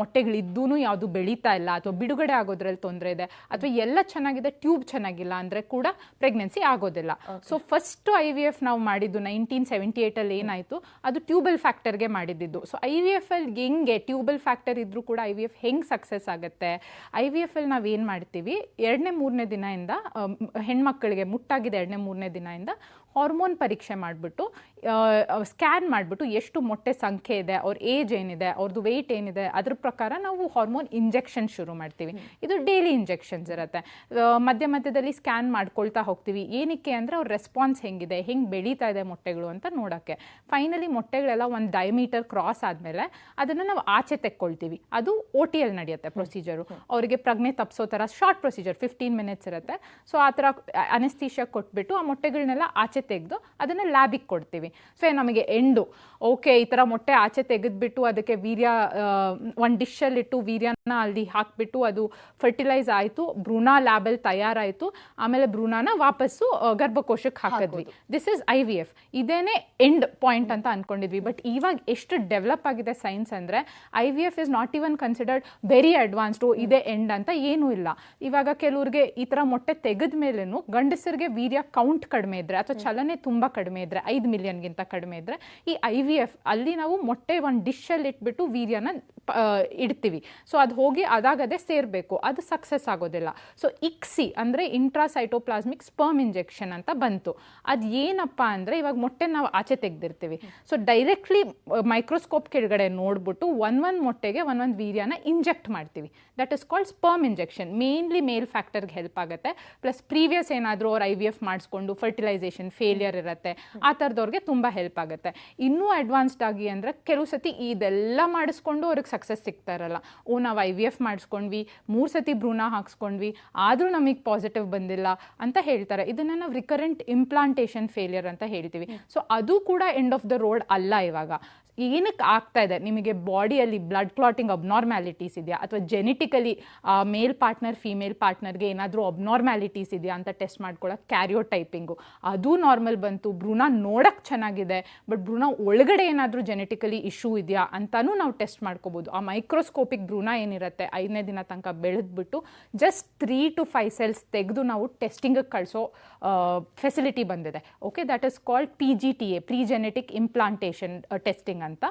ಮೊಟ್ಟೆಗಳಿದ್ದೂ ಯಾವುದು ಬೆಳೀತಾ ಇಲ್ಲ ಅಥವಾ ಬಿಡುಗಡೆ ಆಗೋದ್ರಲ್ಲಿ ತೊಂದರೆ ಇದೆ ಅಥವಾ ಎಲ್ಲ ಚೆನ್ನಾಗಿದೆ ಟ್ಯೂಬ್ ಚೆನ್ನಾಗಿಲ್ಲ ಅಂದ್ರೆ ಕೂಡ ಪ್ರೆಗ್ನೆನ್ಸಿ ಆಗೋದಿಲ್ಲ. So first I V F ನಾವು ಮಾಡಿದ್ದು ನೈನ್ಟೀನ್ ಸೆವೆಂಟಿ ಏಟಲ್ಲಿ ಏನಾಯಿತು? ಅದು ಟ್ಯೂಬಲ್ ಫ್ಯಾಕ್ಟರ್ಗೆ ಮಾಡಿದ್ದು ಸೊ ಐ ವಿ ಎಫ್ ಎಲ್ ಹೆಂಗೆ ಟ್ಯೂಬಲ್ ಫ್ಯಾಕ್ಟರ್ ಇದ್ದರೂ ಕೂಡ ಐ ವಿ ಎಫ್ ಹೆಂಗೆ ಸಕ್ಸಸ್ ಆಗುತ್ತೆ? ಐ ವಿ ಎಫ್ ಎಲ್ ನಾವು ಏನು ಮಾಡ್ತೀವಿ? ಎರಡನೇ ಮೂರನೇ ದಿನದಿಂದ ಹೆಣ್ಮಕ್ಳಿಗೆ ಮುಟ್ಟಾಗಿದೆ ಎರಡನೇ ಮೂರನೇ ದಿನದಿಂದ ಹಾರ್ಮೋನ್ ಪರೀಕ್ಷೆ ಮಾಡಿಬಿಟ್ಟು ಸ್ಕ್ಯಾನ್ ಮಾಡಿಬಿಟ್ಟು ಎಷ್ಟು ಮೊಟ್ಟೆ ಸಂಖ್ಯೆ ಇದೆ, ಅವ್ರ ಏಜ್ ಏನಿದೆ ಅವ್ರದ್ದು ವೆಯ್ಟ್ ಏನಿದೆ, ಅದ್ರ ಪ್ರಕಾರ ನಾವು ಹಾರ್ಮೋನ್ ಇಂಜೆಕ್ಷನ್ ಶುರು ಮಾಡ್ತೀವಿ. ಇದು ಡೈಲಿ ಇಂಜೆಕ್ಷನ್ಸ್ ಇರುತ್ತೆ. ಮಧ್ಯ ಮಧ್ಯದಲ್ಲಿ ಸ್ಕ್ಯಾನ್ ಮಾಡ್ಕೊಳ್ತಾ ಹೋಗ್ತೀವಿ. ಏನಕ್ಕೆ ಅಂದರೆ ಅವ್ರ ರೆಸ್ಪಾನ್ಸ್ ಹೆಂಗಿದೆ, ಹೆಂಗೆ ಬೆಳೀತಾ ಇದೆ ಮೊಟ್ಟೆಗಳು ಅಂತ ನೋಡೋಕ್ಕೆ ಫೈನಲಿ ಮೊಟ್ಟೆಗಳೆಲ್ಲ ಒಂದು ಡೈಮೀಟರ್ ಕ್ರಾಸ್ ಆದಮೇಲೆ ಅದನ್ನು ನಾವು ಆಚೆ ತೆಕ್ಕೊಳ್ತೀವಿ. ಅದು ಓ ಟಿ ಎಲ್ ನಡೆಯುತ್ತೆ ಪ್ರೊಸೀಜರು ಅವರಿಗೆ ಪ್ರಜ್ಞೆ ತಪ್ಪಿಸೋ ಥರ ಶಾರ್ಟ್ ಪ್ರೊಸೀಜರ್ ಫಿಫ್ಟೀನ್ ಮಿನಿಟ್ಸ್ ಇರುತ್ತೆ. ಸೊ ಆ ಥರ ಅನೆಸ್ತೀಶಿಯಾ ಕೊಟ್ಬಿಟ್ಟು ಆ ಮೊಟ್ಟೆಗಳನ್ನೆಲ್ಲ ಆಚೆ ತೆಗೆದು ಅದನ್ನು ಲ್ಯಾಬಿಗೆ ಕೊಡ್ತೀವಿ. ಸೊ ನಮಗೆ ಎಂಡು. ಓಕೆ ಈ ಥರ ಮೊಟ್ಟೆ ಆಚೆ ತೆಗೆದುಬಿಟ್ಟು ಅದಕ್ಕೆ ವೀರ್ಯ ಒಂದು ಡಿಶಲ್ಲಿಟ್ಟು ವೀರ್ಯನ ಅಲ್ಲಿ ಹಾಕಿಬಿಟ್ಟು ಅದು ಫರ್ಟಿಲೈಸ್ ಆಯಿತು. ಭ್ರೂಣ ಲ್ಯಾಬಲ್ಲಿ ತಯಾರಾಯಿತು. ಆಮೇಲೆ ಭ್ರೂಣನ ವಾಪಸ್ಸು ಗರ್ಭಕೋಶಕ್ಕೆ ಹಾಕಿದ್ವಿ. This is I V F ಇದೇನೆ ಎಂಡ್ ಪಾಯಿಂಟ್ ಅಂತ ಅನ್ಕೊಂಡಿದ್ವಿ. ಬಟ್ ಇವಾಗ ಎಷ್ಟು ಡೆವಲಪ್ ಆಗಿದೆ ಸೈನ್ಸ್ ಅಂದರೆ I V F is not even considered very advanced ಇದೇ ಎಂಡ್ ಅಂತ ಏನೂ ಇಲ್ಲ. ಇವಾಗ ಕೆಲವ್ರಿಗೆ ಈ ಥರ ಮೊಟ್ಟೆ ತೆಗೆದ ಮೇಲೇನು ಗಂಡಸರಿಗೆ ವೀರ್ಯ ಕೌಂಟ್ ಕಡಿಮೆ ಇದ್ರೆ ಅಥವಾ ಚಲನೆ ತುಂಬ ಕಡಿಮೆ ಇದ್ರೆ ಐದು ಮಿಲಿಯನ್ಗಿಂತ ಕಡಿಮೆ ಇದ್ರೆ ಈ ಐ ವಿ ಎಫ್ ಅಲ್ಲಿ ನಾವು ಮೊಟ್ಟೆ ಒಂದು ಡಿಶಲ್ಲಿ ಇಟ್ಬಿಟ್ಟು ವೀರ್ಯನ ಇಡ್ತೀವಿ. ಸೊ ಅದು ಹೋಗಿ ಅದಾಗದೇ ಸೇರಬೇಕು. ಅದು ಸಕ್ಸಸ್ ಆಗೋದಿಲ್ಲ. ಸೊ ಇಕ್ಸಿ ಅಂದರೆ ಇಂಟ್ರಾಸೈಟೋಪ್ಲಾಸ್ಮಿಕ್ ಸ್ಪರ್ಮ್ ಇಂಜೆಕ್ಷನ್ ಅಂತ ಬಂತು. ಅದು ಏನಪ್ಪ ಅಂದರೆ ಇವಾಗ ಮೊಟ್ಟೆ ನಾವು ಆಚೆ ತೆಗೆದಿರ್ತೀವಿ. ಸೊ ಡೈರೆಕ್ಟ್ಲಿ ಮೈಕ್ರೋಸ್ಕೋಪ್ ಕೆಳಗಡೆ ನೋಡ್ಬಿಟ್ಟು ಒಂದ್ ಒಂದು ಮೊಟ್ಟೆಗೆ ಒಂದೊಂದು ವೀರ್ಯನ ಇಂಜೆಕ್ಟ್ ಮಾಡ್ತೀವಿ. That is called sperm injection mainly male ಫ್ಯಾಕ್ಟರ್ಗೆ help ಆಗುತ್ತೆ. ಪ್ಲಸ್ ಪ್ರೀವಿಯಸ್ ಏನಾದರೂ ಅವ್ರು ಐ ವಿ ಎಫ್ ಮಾಡಿಸ್ಕೊಂಡು ಫರ್ಟಿಲೈಸೇಷನ್ ಫೇಲಿಯರ್ ಇರುತ್ತೆ ಆ ಥರದವ್ರಿಗೆ ತುಂಬ ಹೆಲ್ಪ್ ಆಗುತ್ತೆ. ಇನ್ನೂ ಅಡ್ವಾನ್ಸ್ಡ್ ಆಗಿ ಅಂದರೆ ಕೆಲವು ಸತಿ ಇದೆಲ್ಲ ಮಾಡಿಸ್ಕೊಂಡು ಅವ್ರಿಗೆ ಸಕ್ಸಸ್ ಸಿಗ್ತಾ ಇರಲ್ಲ. ಓ ನಾವು ಐ ವಿ ಎಫ್ ಮಾಡಿಸ್ಕೊಂಡ್ವಿ ಮೂರು ಸತಿ ಭ್ರೂಣ ಹಾಕ್ಸ್ಕೊಂಡ್ವಿ ಆದರೂ ನಮಗೆ ಪಾಸಿಟಿವ್ ಬಂದಿಲ್ಲ ಅಂತ ಹೇಳ್ತಾರೆ. ಇದನ್ನು ನಾವು ರಿಕರೆಂಟ್ ಇಂಪ್ಲಾಂಟೇಷನ್ ಫೇಲಿಯರ್ ಅಂತ ಹೇಳ್ತೀವಿ. ಸೊ ಅದು ಕೂಡ ಎಂಡ್ ಆಫ್ ದ ರೋಡ್ ಅಲ್ಲ ಇವಾಗ. ಏನಕ್ಕೆ ಆಗ್ತಾ ಇದೆ? ನಿಮಗೆ ಬಾಡಿಯಲ್ಲಿ ಬ್ಲಡ್ ಕ್ಲಾಟಿಂಗ್ ಅಬ್ನಾರ್ಮ್ಯಾಲಿಟೀಸ್ ಇದೆಯಾ? ಅಥವಾ ಜೆನೆಟಿಕಲಿ ಮೇಲ್ ಪಾರ್ಟ್ನರ್ ಫೀಮೇಲ್ ಪಾರ್ಟ್ನರ್ಗೆ ಏನಾದರೂ ಅಬ್ನಾರ್ಮ್ಯಾಲಿಟೀಸ್ ಇದೆಯಾ ಅಂತ ಟೆಸ್ಟ್ ಮಾಡ್ಕೊಳ್ಳೋಕೆ ಕ್ಯಾರಿಯೋ ಟೈಪಿಂಗು ಅದು ನಾರ್ಮಲ್ ಬಂತು. ಭ್ರೂಣ ನೋಡೋಕ್ಕೆ ಚೆನ್ನಾಗಿದೆ. ಬಟ್ ಭ್ರೂಣ ಒಳಗಡೆ ಏನಾದರೂ ಜೆನೆಟಿಕಲಿ ಇಶ್ಯೂ ಇದೆಯಾ ಅಂತಲೂ ನಾವು ಟೆಸ್ಟ್ ಮಾಡ್ಕೋಬೋದು. ಆ ಮೈಕ್ರೋಸ್ಕೋಪಿಕ್ ಭ್ರೂಣ ಏನಿರುತ್ತೆ, ಐದನೇ ದಿನ ತನಕ ಬೆಳೆದ್ಬಿಟ್ಟು just three to five cells ತೆಗೆದು ನಾವು ಟೆಸ್ಟಿಂಗಿಗೆ ಕಳಿಸೋ ಫೆಸಿಲಿಟಿ ಬಂದಿದೆ. Okay that is called P G T A pre genetic implantation testing ಅಂತ.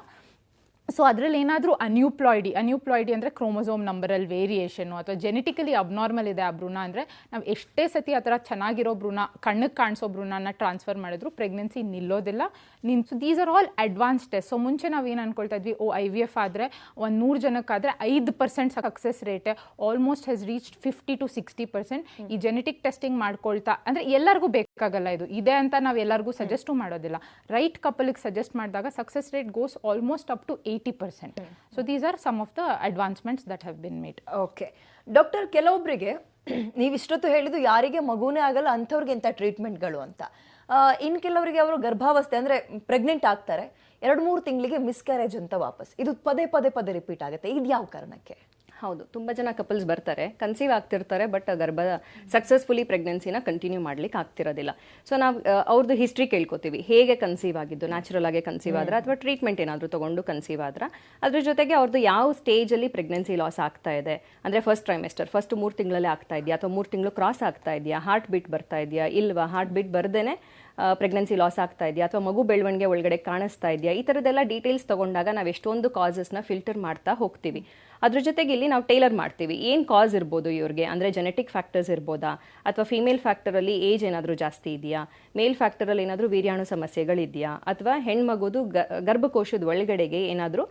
ಸೊ ಅದರಲ್ಲಿ ಏನಾದರೂ ಅನ್ಯೂಪ್ಲಾಯ್ಡಿ ಅನ್ಯೂಪ್ಲಾಯ್ಡಿ ಅಂದರೆ ಕ್ರೋಮೋಸೋಮ್ ನಂಬರಲ್ಲಿ ವೇರಿಯೇಷನು ಅಥವಾ ಜೆನೆಟಿಕಲಿ ಅಬ್ನಾರ್ಮಲ್ ಇದೆ ಆ ಭ್ರೂಣ ಅಂದರೆ ನಾವು ಎಷ್ಟೇ ಸತಿ ಆ ಥರ ಚೆನ್ನಾಗಿರೋ ಭ್ರೂಣ ಕಣ್ಣಿಗೆ ಕಾಣಿಸೋ ಭ್ರೂಣನ ಟ್ರಾನ್ಸ್ಫರ್ ಮಾಡಿದ್ರು ಪ್ರೆಗ್ನೆನ್ಸಿ ನಿಲ್ಲೋದಿಲ್ಲ. ನಿನ್ಸು these are all advance test so ಮುಂಚೆ ನಾವು ಏನು ಅನ್ಕೊಳ್ತಾ ಇದ್ವಿ? ಓ ಐ ವಿ ಎಫ್ ಆದರೆ ಒಂದು ನೂರು ಜನಕ್ಕಾದರೆ ಐದು percent success rate almost has reach fifty to sixty percent ಈ ಜೆನೆಟಿಕ್ ಟೆಸ್ಟಿಂಗ್ ಮಾಡ್ಕೊಳ್ತಾ ಅಂದರೆ ಎಲ್ಲರಿಗೂ ಬೇಕಾಗಲ್ಲ ಇದು. ಇದೆ ಅಂತ ನಾವು ಎಲ್ಲರಿಗೂ ಸಜೆಸ್ಟು ಮಾಡೋದಿಲ್ಲ. ರೈಟ್ ಕಪಲಿಗೆ ಸಜೆಸ್ಟ್ ಮಾಡಿದಾಗ success rate goes almost up to eighty percent so these are some of the advancements that have been made okay doctor ಕೆಲವೊಬ್ಬರಿಗೆ ನೀವು ಇಷ್ಟೊತ್ತು ಹೇಳಿದ್ದು ಯಾರಿಗೆ ಮಗುನೇ ಆಗಲ್ಲ ಅಂಥವ್ರಿಗೆ ಇಂಥ ಟ್ರೀಟ್ಮೆಂಟ್ಗಳು ಅಂತ. ಇನ್ನು ಇನ್ ಕೆಲವರಿಗೆ ಅವರು ಗರ್ಭಾವಸ್ಥೆ ಅಂದ್ರೆ ಪ್ರೆಗ್ನೆಂಟ್ ಆಗ್ತಾರೆ. ಎರಡು ಮೂರು ತಿಂಗಳಿಗೆ ಮಿಸ್ಕ್ಯಾರೇಜ್ ಅಂತ ವಾಪಸ್. ಇದು ಪದೇ ಪದೇ ಪದೇ ರಿಪೀಟ್ ಆಗುತ್ತೆ. ಇದು ಯಾವ ಕಾರಣಕ್ಕೆ? ಹೌದು ತುಂಬ ಜನ ಕಪಲ್ಸ್ ಬರ್ತಾರೆ ಕನ್ಸೀವ್ ಆಗ್ತಿರ್ತಾರೆ ಬಟ್ ಗರ್ಭ ಸಕ್ಸಸ್ಫುಲಿ ಪ್ರೆಗ್ನೆನ್ಸಿನ ಕಂಟಿನ್ಯೂ ಮಾಡ್ಲಿಕ್ಕೆ ಆಗ್ತಿರೋದಿಲ್ಲ. ಸೊ ನಾವು ಅವ್ರದ್ದು ಹಿಸ್ಟ್ರಿ ಕೇಳ್ಕೊತೀವಿ. ಹೇಗೆ ಕನ್ಸೀವ್ ಆಗಿದ್ದು ನ್ಯಾಚುರಲ್ ಆಗಿ ಕನ್ಸೀವ್ ಆದ್ರೆ ಅಥವಾ ಟ್ರೀಟ್ಮೆಂಟ್ ಏನಾದರೂ ತಗೊಂಡು ಕನ್ಸೀವ್ ಆದ್ರೆ ಅದ್ರ ಜೊತೆಗೆ ಅವ್ರದ್ದು ಯಾವ ಸ್ಟೇಜಲ್ಲಿ ಪ್ರೆಗ್ನೆನ್ಸಿ ಲಾಸ್ ಆಗ್ತಾ ಇದೆ. ಅಂದರೆ ಫಸ್ಟ್ ಟ್ರೈಮೆಸ್ಟರ್ ಫಸ್ಟ್ ಮೂರು ತಿಂಗಳಲ್ಲೇ ಆಗ್ತಾ ಇದೆಯಾ ಅಥವಾ ಮೂರು ತಿಂಗಳು ಕ್ರಾಸ್ ಆಗ್ತಾ ಇದೆಯಾ ಹಾರ್ಟ್ ಬೀಟ್ ಬರ್ತಾ ಇದೆಯಾ ಇಲ್ವಾ? ಹಾರ್ಟ್ ಬೀಟ್ ಬರ್ದೇನೆ ಪ್ರೆಗ್ನೆನ್ಸಿ ಲಾಸ್ ಆಗ್ತಾ ಇದೆಯಾ? ಅಥವಾ ಮಗು ಬೆಳವಣಿಗೆ ಒಳಗಡೆ ಕಾಣಿಸ್ತಾ ಇದೆಯಾ? ಈ ಥರದ್ದೆಲ್ಲ ಡೀಟೇಲ್ಸ್ ತಗೊಂಡಾಗ ನಾವು ಎಷ್ಟೊಂದು ಕಾಸಸ್ನ ಫಿಲ್ಟರ್ ಮಾಡ್ತಾ ಹೋಗ್ತೀವಿ. ಅದ್ರ ಜೊತೆಗೆ ಇಲ್ಲಿ ನಾವು ಟೈಲರ್ ಮಾಡ್ತೀವಿ. ಏನು ಕಾಸ್ ಇರ್ಬೋದು ಇವ್ರಿಗೆ? ಅಂದರೆ ಜೆನೆಟಿಕ್ ಫ್ಯಾಕ್ಟರ್ಸ್ ಇರ್ಬೋದಾ? ಅಥವಾ ಫಿಮೇಲ್ ಫ್ಯಾಕ್ಟರಲ್ಲಿ ಏಜ್ ಏನಾದರೂ ಜಾಸ್ತಿ ಇದೆಯಾ? ಮೇಲ್ ಫ್ಯಾಕ್ಟರಲ್ಲಿ ಏನಾದರೂ ವೀರ್ಯಾಣು ಸಮಸ್ಯೆಗಳಿದೆಯಾ? ಅಥವಾ ಹೆಣ್ಮಗುದು ಗರ್ಭಕೋಶದ ಒಳಗಡೆಗೆ ಏನಾದರೂ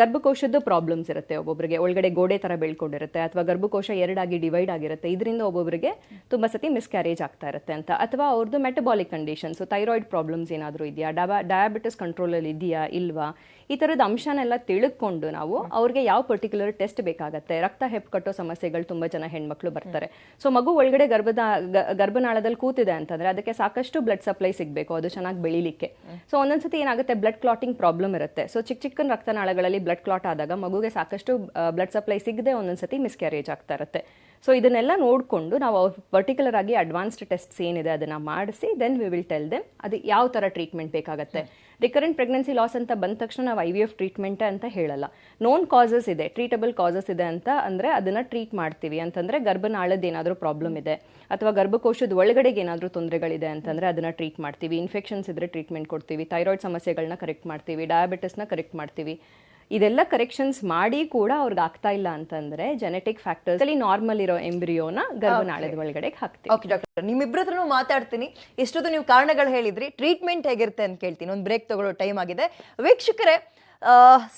ಗರ್ಭಕೋಶದ್ದು ಪ್ರಾಬ್ಲಮ್ಸ್ ಇರುತ್ತೆ ಒಬ್ಬೊಬ್ಬರಿಗೆ ಒಳಗಡೆ ಗೋಡೆ ಥರ ಬೆಳ್ಕೊಂಡಿರುತ್ತೆ ಅಥವಾ ಗರ್ಭಕೋಶ ಎರಡಾಗಿ ಡಿವೈಡ್ ಆಗಿರುತ್ತೆ. ಇದರಿಂದ ಒಬ್ಬೊಬ್ಬರಿಗೆ ತುಂಬ ಸತಿ ಮಿಸ್ಕ್ಯಾರೇಜ್ ಆಗ್ತಾ ಇರುತ್ತೆ ಅಂತ. ಅಥವಾ ಅವ್ರದ್ದು ಮೆಟಬಾಲಿಕ್ ಕಂಡೀಷನ್ಸ್ ಥೈರಾಯ್ಡ್ ಪ್ರಾಬ್ಲಮ್ಸ್ ಏನಾದರೂ ಇದೆಯಾ? ಡಬಾ ಡಯಾಬಿಟಿಸ್ ಕಂಟ್ರೋಲಲ್ಲಿ ಇದೆಯಾ, ಇಲ್ವಾ? ಈ ಥರದ ಅಂಶನೆಲ್ಲ ತಿಳ್ಕೊಂಡು ನಾವು ಅವ್ರಿಗೆ ಯಾವ ಪರ್ಟಿಕ್ಯುಲರ್ ಟೆಸ್ಟ್ ಬೇಕಾಗುತ್ತೆ? ರಕ್ತ ಹೆಪ್ಪು ಸಮಸ್ಯೆಗಳು ತುಂಬ ಜನ ಹೆಣ್ಮಕ್ಳು ಬರ್ತಾರೆ. ಸೊ ಮಗು ಒಳಗಡೆ ಗರ್ಭದ ಗರ್ಭನಾಳದಲ್ಲಿ ಕೂತಿದೆ ಅಂತಂದ್ರೆ ಅದಕ್ಕೆ ಸಾಕಷ್ಟು ಬ್ಲಡ್ ಸಪ್ಲೈ ಸಿಗಬೇಕು. ಅದು ಚೆನ್ನಾಗಿ ಬೆಳಿಲಿಕ್ಕೆ. ಸೊ ಒಂದೊಂದ್ಸತಿ ಏನಾಗುತ್ತೆ? ಬ್ಲಡ್ ಕ್ಲಾಟಿಂಗ್ ಪ್ರಾಬ್ಲಮ್ ಇರುತ್ತೆ. ಸೊ ಚಿಕ್ಕ ಚಿಕ್ಕ ರಕ್ತನಾಳಗಳಲ್ಲಿ ಬ್ಲಡ್ ಕ್ಲಾಟ್ ಆದಾಗ ಮಗುಗೆ ಸಾಕಷ್ಟು ಬ್ಲಡ್ ಸಪ್ಲೈ ಸಿಗದೆ ಒಂದೊಂದ್ಸತಿ ಮಿಸ್ಕ್ಯಾರೇಜ್ ಆಗ್ತಾ ಇರುತ್ತೆ. ಸೊ ಇದನ್ನೆಲ್ಲ ನೋಡಿಕೊಂಡು ನಾವು ಪರ್ಟಿಕ್ಯುಲರ್ ಆಗಿ ಅಡ್ವಾನ್ಸ್ಡ್ ಟೆಸ್ಟ್ಸ್ ಏನಿದೆ ಅದನ್ನ ಮಾಡಿಸಿ then we will tell them ಅದು ಯಾವ ಥರ ಟ್ರೀಟ್ಮೆಂಟ್ ಬೇಕಾಗುತ್ತೆ. ರಿಕರೆಂಟ್ ಪ್ರೆಗ್ನೆನ್ಸಿ ಲಾಸ್ ಅಂತ ಬಂದ ತಕ್ಷಣ ನಾವು ಐ ವಿ ಎಫ್ ಟ್ರೀಟ್ಮೆಂಟ್ ಅಂತ ಹೇಳಲ್ಲ. ನೋನ್ ಕಾಸಸ್ ಇದೆ ಟ್ರೀಟಬಲ್ ಕಾಸಸ್ ಇದೆ ಅಂತ ಅಂದ್ರೆ ಅದನ್ನ ಟ್ರೀಟ್ ಮಾಡ್ತೀವಿ. ಅಂತಂದರೆ ಗರ್ಭನಾಳದ ಏನಾದರೂ ಪ್ರಾಬ್ಲಮ್ ಇದೆ, ಅಥವಾ ಗರ್ಭಕೋಶದ ಒಳಗಡೆಗೆ ಏನಾದರೂ ತೊಂದರೆಗಳಿದೆ ಅಂತಂದರೆ ಅದನ್ನ ಟ್ರೀಟ್ ಮಾಡ್ತೀವಿ. ಇನ್ಫೆಕ್ಷನ್ಸ್ ಇದ್ರೆ ಟ್ರೀಟ್ಮೆಂಟ್ ಕೊಡ್ತೀವಿ. ಥೈರಾಯ್ಡ್ ಸಮಸ್ಯೆಗಳನ್ನ ಕರೆಕ್ಟ್ ಮಾಡ್ತೀವಿ. ಡಯಾಬಿಟಿಸ್ನ ಕರೆಕ್ಟ್ ಮಾಡ್ತೀವಿ. ಇದೆಲ್ಲ ಕರೆಕ್ಷನ್ಸ್ ಮಾಡಿ ಕೂಡ ಅವ್ರಿಗೆ ಆಗ್ತಾ ಇಲ್ಲ ಅಂತಂದ್ರೆ ಜೆನೆಟಿಕ್ ಫ್ಯಾಕ್ಟರ್ಸ್ ಅಲ್ಲಿ ನಾರ್ಮಲ್ ಇರೋ ಎಂಬ್ರಿಯೋನ ಗರ್ಭನಾಳದ ಒಳಗಡೆ ಹಾಕ್ತೀವಿ. ಓಕೆ ಡಾಕ್ಟರ್ ನಿಮ್ ಹತ್ರನೂ ಮಾತಾಡ್ತೀನಿ. ಇಷ್ಟೊತ್ತು ನೀವು ಕಾರಣಗಳು ಹೇಳಿದ್ರಿ. ಟ್ರೀಟ್ಮೆಂಟ್ ಹೇಗಿರುತ್ತೆ ಅಂತ ಕೇಳ್ತೀನಿ. ಒಂದು ಬ್ರೇಕ್ ತಗೊಳ್ಳೋ ಟೈಮ್ ಆಗಿದೆ. ವೀಕ್ಷಕರೇ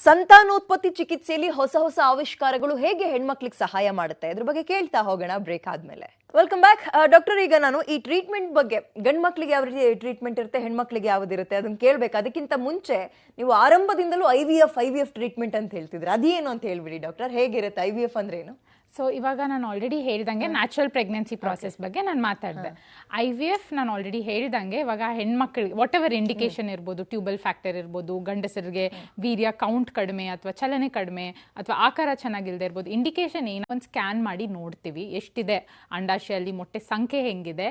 ಸಂತಾನೋತ್ಪತ್ತಿ ಚಿಕಿತ್ಸೆಯಲ್ಲಿ ಹೊಸ ಹೊಸ ಆವಿಷ್ಕಾರಗಳು ಹೇಗೆ ಹೆಣ್ಮಕ್ಳಿಗೆ ಸಹಾಯ ಮಾಡುತ್ತೆ? ಇದ್ರ ಬಗ್ಗೆ ಕೇಳ್ತಾ ಹೋಗೋಣ ಬ್ರೇಕ್ ಆದ್ಮೇಲೆ. ವೆಲ್ಕಮ್ ಬ್ಯಾಕ್ ಡಾಕ್ಟರ್ ಈಗ ನಾನು ಈ ಟ್ರೀಟ್ಮೆಂಟ್ ಬಗ್ಗೆ, ಗಂಡ್ ಮಕ್ಳಿಗೆ ಯಾವ ರೀತಿ ಟ್ರೀಟ್ಮೆಂಟ್ ಇರುತ್ತೆ, ಹೆಣ್ಮಕ್ಳಿಗೆ ಯಾವ್ದಿರುತ್ತೆ ಅದನ್ನ ಕೇಳ್ಬೇಕು. ಅದಕ್ಕಿಂತ ಮುಂಚೆ ನೀವು ಆರಂಭದಿಂದಲೂ I V F I V F treatment ಅಂತ ಹೇಳ್ತಿದ್ರೆ. ಅದೇನು ಅಂತ ಹೇಳ್ಬಿಡಿ ಡಾಕ್ಟರ್ ಹೇಗಿರುತ್ತೆ ಐ ವಿ ಎಫ್ ಅಂದ್ರೆ ಏನು? ಸೊ ಇವಾಗ ನಾನು ಆಲ್ರೆಡಿ ಹೇಳಿದಂಗೆ ನ್ಯಾಚುರಲ್ ಪ್ರೆಗ್ನೆನ್ಸಿ ಪ್ರಾಸೆಸ್ ಬಗ್ಗೆ ನಾನು ಮಾತಾಡಿದೆ. ಐ ವಿ ಎಫ್ ನಾನು ಆಲ್ರೆಡಿ ಹೇಳಿದಂಗೆ ಇವಾಗ ಹೆಣ್ಮಕ್ಳಿಗೆ ವಾಟ್ ಎವರ್ ಇಂಡಿಕೇಶನ್ ಇರ್ಬೋದು ಟ್ಯೂಬಲ್ ಫ್ಯಾಕ್ಟರ್ ಇರ್ಬೋದು ಗಂಡಸರಿಗೆ ವೀರ್ಯ ಕೌಂಟ್ ಕಡಿಮೆ ಅಥವಾ ಚಲನೆ ಕಡಿಮೆ ಅಥವಾ ಆಕಾರ ಚೆನ್ನಾಗಿಲ್ಲದೆ ಇರ್ಬೋದು ಇಂಡಿಕೇಶನ್ ಏನೋ ಒಂದು ಸ್ಕ್ಯಾನ್ ಮಾಡಿ ನೋಡ್ತೀವಿ. ಎಷ್ಟಿದೆ? ಅಂಡಾಶಯಲ್ಲಿ ಮೊಟ್ಟೆ ಸಂಖ್ಯೆ ಹೆಂಗಿದೆ?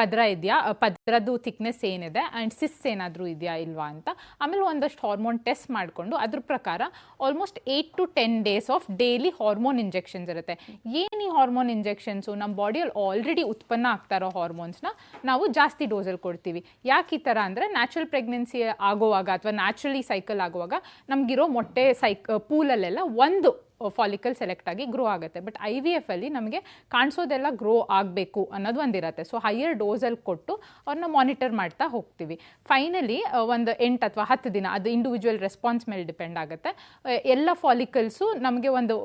ಪದ್ರ ಇದೆಯಾ? ಪದ್ರದ್ದು ಥಿಕ್ನೆಸ್ ಏನಿದೆ? ಆ್ಯಂಡ್ ಸಿಸ್ ಏನಾದರೂ ಇದೆಯಾ ಇಲ್ವಾ ಅಂತ. ಆಮೇಲೆ ಒಂದಷ್ಟು ಹಾರ್ಮೋನ್ ಟೆಸ್ಟ್ ಮಾಡಿಕೊಂಡು ಅದ್ರ ಪ್ರಕಾರ almost eight to ten days of daily hormone injection injections ಇರುತ್ತೆ. ಏನು ಈ ಹಾರ್ಮೋನ್ ಇಂಜೆಕ್ಷನ್ಸು ನಮ್ಮ ಬಾಡಿಯಲ್ಲಿ ಆಲ್ರೆಡಿ ಉತ್ಪನ್ನ ಆಗ್ತಾ ಇರೋ ಹಾರ್ಮೋನ್ಸ್ನ ನಾವು ಜಾಸ್ತಿ ಡೋಸಲ್ಲಿ ಕೊಡ್ತೀವಿ. ಯಾಕೆ ಈ ಥರ ಅಂದರೆ ನ್ಯಾಚುರಲ್ ಪ್ರೆಗ್ನೆನ್ಸಿ ಆಗುವಾಗ ಅಥವಾ ನ್ಯಾಚುರಲಿ ಸೈಕಲ್ ಆಗುವಾಗ ನಮಗಿರೋ ಮೊಟ್ಟೆ ಸೈಕ್ ಪೂಲಲ್ಲೆಲ್ಲ ಒಂದು ಫಾಲಿಕಲ್ ಸೆಲೆಕ್ಟ್ ಆಗಿ ಗ್ರೋ ಆಗುತ್ತೆ. ಬಟ್ ಐ ವಿ ಎಫ್ ಅಲ್ಲಿ ನಮಗೆ ಕಾಣಿಸೋದೆಲ್ಲ ಗ್ರೋ ಆಗಬೇಕು ಅನ್ನೋದು ಒಂದಿರುತ್ತೆ. ಸೊ ಹೈಯರ್ ಡೋಸಲ್ಲಿ ಕೊಟ್ಟು ಅವ್ರನ್ನ ಮಾನಿಟರ್ ಮಾಡ್ತಾ ಹೋಗ್ತೀವಿ. ಫೈನಲಿ ಒಂದು ಎಂಟು ಅಥವಾ ಹತ್ತು ದಿನ ಅದು ಇಂಡಿವಿಜುವಲ್ ರೆಸ್ಪಾನ್ಸ್ ಮೇಲೆ ಡಿಪೆಂಡ್ ಆಗುತ್ತೆ. ಎಲ್ಲ ಫಾಲಿಕಲ್ಸು ನಮಗೆ ಒಂದು